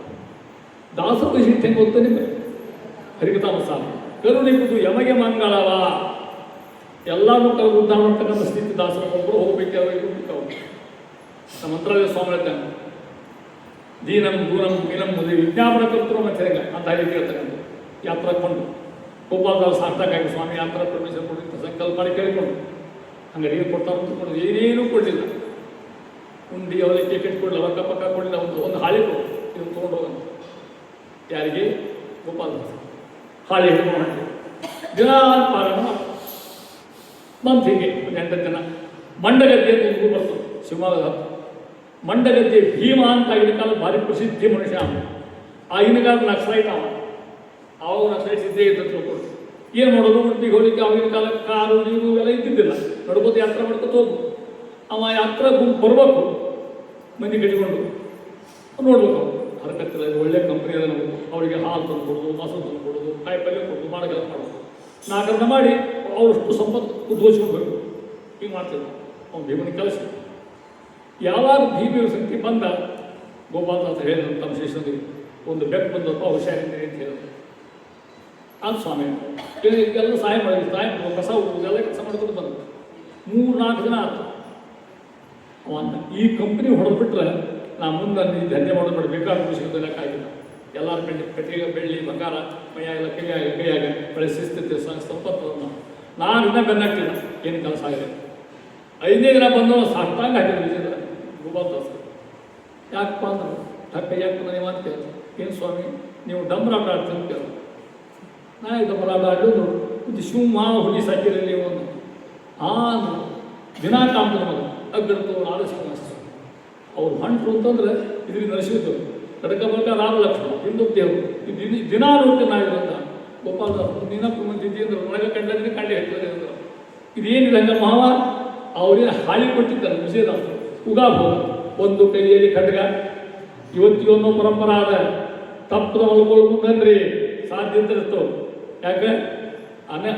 ದಾಸ ವೈಶಿಷ್ಟ್ಯ ಗೊತ್ತೇ ಹರಿಕತಾಮ ಸಾಲ ಕರುಣಿಗುದು ಯಮಗೆ ಮಂಗಳವ. ಎಲ್ಲ ಮಕ್ಕಳು ಉದ್ದಾರ ಮಾಡ್ತಕ್ಕಂಥ ಸ್ಥಿತಿ ದಾಸರ ಒಬ್ಬರು ಹೋಗ್ಬೇಕು ಅವರಿಗೆ ನಮ್ಮ ಮಂತ್ರಾಲಯ ಸ್ವಾಮಿ ಹೇಳ್ತಾನೆ ದೀನಂ ದೂರಂ ಮೀನಂ ಮದುವೆ ವಿಜ್ಞಾಪನ ಕರ್ತರು ಹೇಗೆ ಅಂತ ಹೇಳಿ ಕೇಳ್ತಕ್ಕಂಥ ಯಾತ್ರಾ ಕೊಂಡು ಗೋಪಾಲದಾಸ ಸಾರ್ಥಕ್ಕಾಗಿ ಸ್ವಾಮಿ ಯಾತ್ರಾ ಪರ್ಮಿಷನ್ ಕೊಡಿ ಅಂತ ಸಂಕಲ್ಪ ಮಾಡಿ ಕೇಳಿಕೊಂಡು ಹಂಗೆ ನೀರು ಕೊಡ್ತಾರೆ ಅಂತಕೊಂಡು ಏನೇನೂ ಕೊಡಲಿಲ್ಲ. ಉಂಡಿ, ಅವಲಕ್ಕಿ ಟಿಕೆಟ್ ಕೊಡಲಿಲ್ಲ ಪಕ್ಕ ಕೊಡಲಿಲ್ಲ, ಒಂದು ಒಂದು ಹಾಳೆ ಕೊಡು ಇದನ್ನು ತೊಗೊಂಡು ಹೋಗೋಣ. ಯಾರಿಗೆ? ಗೋಪಾಲದಾಸ ಹಾಳೆ ಹಿಡ್ಕೊಂಡು ದಿನ ಪಾರಾಯಣ ಮಂತ್ ಹೀಗೆ ಒಂದು ಎಂಟತ್ತು ಜನ ಮಂಡಗದ್ದೆ ಅಂತ ಒಂದು ಬರ್ತದೆ ಶಿವಮೊಗ್ಗದ ಮಂಡಗದ್ದೆ ಭೀಮ ಅಂತ ಆಗಿನ ಕಾಲ ಭಾರಿ ಪ್ರಸಿದ್ಧಿ ಮನುಷ್ಯ ಅವನು ಆಗಿನ ಕಾಲ ನಕ್ಸಲೈಟ್ ಅವ ಅವಾಗ ನಕ್ಸಲೈಟ್ ಸಿದ್ಧೇ ಇದ್ದ ತಿಳ್ಕೊಂಡು. ಏನು ಮಾಡೋದು? ಉಡುಪಿಗೆ ಹೋಗ್ಲಿಕ್ಕೆ ಆಗಿನ ಕಾಲ ಕಾರು, ನೀರು ಎಲ್ಲ ಇದ್ದಿದ್ದಿಲ್ಲ. ನಡ್ಕೋತ ಯಾತ್ರೆ ಮಾಡ್ಕೊತ ಹೋಗು ಅವ ಯಾತ್ರೆ ಗುಂಪು ಬರಬೇಕು. ಮಂದಿ ಕಟ್ಟಿಕೊಂಡು. ನೋಡ್ಬೇಕು ಇದು ಒಳ್ಳೆ ಕಂಪ್ನಿ ಅದ ನಮಗೆ ಅವರಿಗೆ ಹಾಲು ತಂದು ಕೊಡೋದು ಮೊಸರು ತಂದು ಕೊಡೋದು ಕಾಯಿ ಪಲ್ಯ ಕೊಡೋದು ಮಾಡೋಕೆಲ್ಲ ಮಾಡೋದು. ನಾಗರನ್ನ ಮಾಡಿ ಅವರಷ್ಟು ಸಂಪತ್ತು ದೋಚ್ಕೊಳ್ಬೇಕು ಹೀಗೆ ಮಾಡ್ತಿದ್ದ ಅವ್ನು ಭೀಮನ ಕೆಲಸ. ಯಾವಾಗ ಭೀಮಿಯ ಶಕ್ತಿ ಬಂದ ಗೋಪಾಲದಾಸ ಹೇಳಿದ್ರು ತಮ್ಮ ಒಂದು ಬೆಕ್ಕು ಬಂದಪ್ಪ ಹುಷಾರಿದ್ದೀನಿ ಅಂತ ಹೇಳಿದ್ರು. ಅದು ಸ್ವಾಮಿ. ಎಲ್ಲ ಸಹಾಯ ಮಾಡಿದ್ವಿ ಸಹಾಯ ಮಾಡೋದು ಕಸ ಹೋಗೋದು ಎಲ್ಲ ಕೆಲಸ ಮಾಡ್ಕೊಂಡು ಬಂದ ಮೂರು ನಾಲ್ಕು ದಿನ ಆಯ್ತು ಅವನ್ನ ಈ ಕಂಪ್ನಿ ಹೊಡೆದು ಬಿಟ್ರೆ ನಾ ಮುಂದೆ ನೀನು ಧನ್ಯ ಮಾಡೋದು ಮಾಡಿ ಬೇಕಾದ ವಿಷಯದಲ್ಲ ಕಾಯ್ದಿಲ್ಲ ಎಲ್ಲರ ಕಣ್ಣಿ ಕಟ್ಟಿಗೆ ಬೆಳ್ಳಿ, ಬಂಗಾರ ಮೈಯ ಕೈಯಾಗಿ ಕೈಯಾಗ ಒಳ್ಳೆ ಶಿಸ್ತಿತ್ತು ಸಂಪತ್ತು ಅದ ನಾನು ಇನ್ನೂ ಬೆನ್ನಾಗ್ತಿಲ್ಲ ಏನು ಕೆಲಸ ಆಗಿದೆ? ಐದನೇ ದಿನ ಬಂದು ಸಾಷ್ಟಾಂಗ ಹಾಕಿದ್ರು ವಿಜಯದ ಗೋಪಾಲದಾಸ ಯಾಕಪ್ಪ ಅಂದ್ರೆ ಠಕ್ಕ ಯಾಕೆ ನೀವು ಅಂತ ಕೇಳಿದ್ರು. ಏನು ಸ್ವಾಮಿ, ನೀವು ಡಂಬರಾಟ ಆಡ್ತೀನಿ ಕೇಳಿದ್ರು. ನಾ ಡಂಬರಾಟ ಆಡಿದ್ರು ಇದು ಶಿವ ಮಾ ಹುಲಿ ಸಾಕಿರಲಿ ನೀವು ಒಂದು ಆ ದಿನಾ ಕಾಮ ಮಗ ಅಗ್ರತು ಆಲಸ್ಯ ಅವ್ರು ಹಂಟು ಅಂತಂದ್ರೆ ಇದರಿಂದ ನರಸಿದ್ರು ಕಡಕ ಬಲ್ಕ ರಾಮ ಲಕ್ಷ್ಮಣ ಹಿಂದೂ ದೇವರು ದಿನ ದಿನಾ ನೋಡ್ತೀನಿ ನಾ ಇದರಿಂದ ಗೋಪಾಲದಾಸ್ ನೀನಪ್ಪ ಬಂದಿದ್ದಿ ಅಂದ್ರೆ. ಒಳಗೆ ಕಂಡಿದ್ರೆ ಕಂಡು ಹೇಳ್ತಾರೆ ಅಂದ್ರೆ. ಇದೇನಿಲ್ಲ ಹಂಗ ಮಾವ? ಅವರೇನು ಹಾಳಿ ಕೊಟ್ಟಿದ್ದಾರೆ ವಿಜಯದಾಸರು ಉಗಾಭೋಗ ಒಂದು ಕೈಯಲ್ಲಿ ಖಡ್ಗ. ಇವತ್ತಿಗೊಂದು ಪರಂಪರೆ ಆದ ತಪ್ಪದ ಮಲ್ಕೊಳ್ಳೋ ಮುಂದನ್ರಿ ಸಾಧ್ಯ ಇರ್ತವೆ ಯಾಕೆ? ಆಮೇಲೆ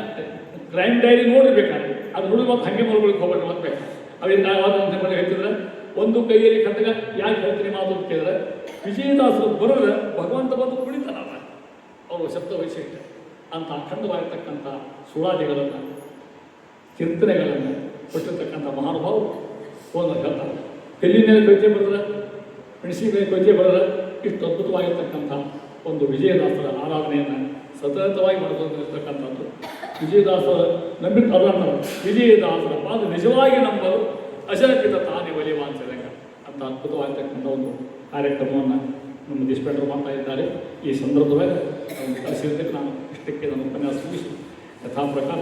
ಕ್ರೈಮ್ ಡೈರಿ ನೋಡಿರ್ಬೇಕಾದ್ರೆ. ಅದು ನೋಡಿ ಮತ್ತೆ ಹಂಗೆ ಮಲ್ಕೊಳಕ್ಕೆ ಹೋಗ್ಬೇಕು ಮತ್ತೆ ಅವೇನು ಯಾವಾಗ ಅಂತ ಹೇಳ್ತಿದ್ರೆ? ಒಂದು ಕೈಯಲ್ಲಿ ಕಟ್ಟಗ ಯಾಕೆ ಹೇಳ್ತೀನಿ ಮಾತು ಅಂತ ಕೇಳಿದ್ರೆ, ವಿಜಯದಾಸರು ಬರೋದ್ರೆ ಭಗವಂತ ಬಂದು ಕುಳಿತಾರ ಅವರು ಶಬ್ದ ವೈಶಿಷ್ಟ್ಯ. ಅಂತ ಅಖಂಡವಾಗಿರ್ತಕ್ಕಂಥ ಸುಳಾದಿಗಳನ್ನು ಚಿಂತನೆಗಳನ್ನು ಕೊಟ್ಟಿರ್ತಕ್ಕಂಥ ಮಹಾನುಭಾವರು ಒಂದು ಹೇಳ್ತಾರೆ. ಎಲ್ಲಿ ಮೇಲೆ ಕವಿತೆ ಬರೆದ್ರೆ ಮೆಣಸಿ ಮೇಲೆ ಕವಿತೆ ಬರೆದ್ರೆ, ಇಷ್ಟು ಅದ್ಭುತವಾಗಿರ್ತಕ್ಕಂಥ ಒಂದು ವಿಜಯದಾಸರ ಆರಾಧನೆಯನ್ನು ಸತತವಾಗಿ ಮಾಡಿಕೊಂಡಿರ್ತಕ್ಕಂಥದ್ದು ವಿಜಯದಾಸರ ನಂಬಿಕೆ ಅಲ್ಲ ವಿಜಯದಾಸರ ಪಾದ ನಿಜವಾಗಿ ನಂಬಲು ಅಶರಕಿತ ತಾನೇ ಒಲಿಯುವ ಅಂತಿದಂಗ ಅಂತ ಅದ್ಭುತವಾಗಿರ್ತಕ್ಕಂಥ ಒಂದು ಕಾರ್ಯಕ್ರಮವನ್ನು ನಮ್ಮ ದೇಶಪಾಂಡರು ಮಾಡ್ತಾ ಇದ್ದಾರೆ. ಈ ಸಂದರ್ಭದಲ್ಲಿ ಕಳಿಸಿದ್ದಕ್ಕೆ ನಾನು ಇಷ್ಟಕ್ಕೆ ನನ್ನ ಉಪನ್ಯಾಸ ಮುಗಿಸಿ ಯಥಾ ಪ್ರಕಾರ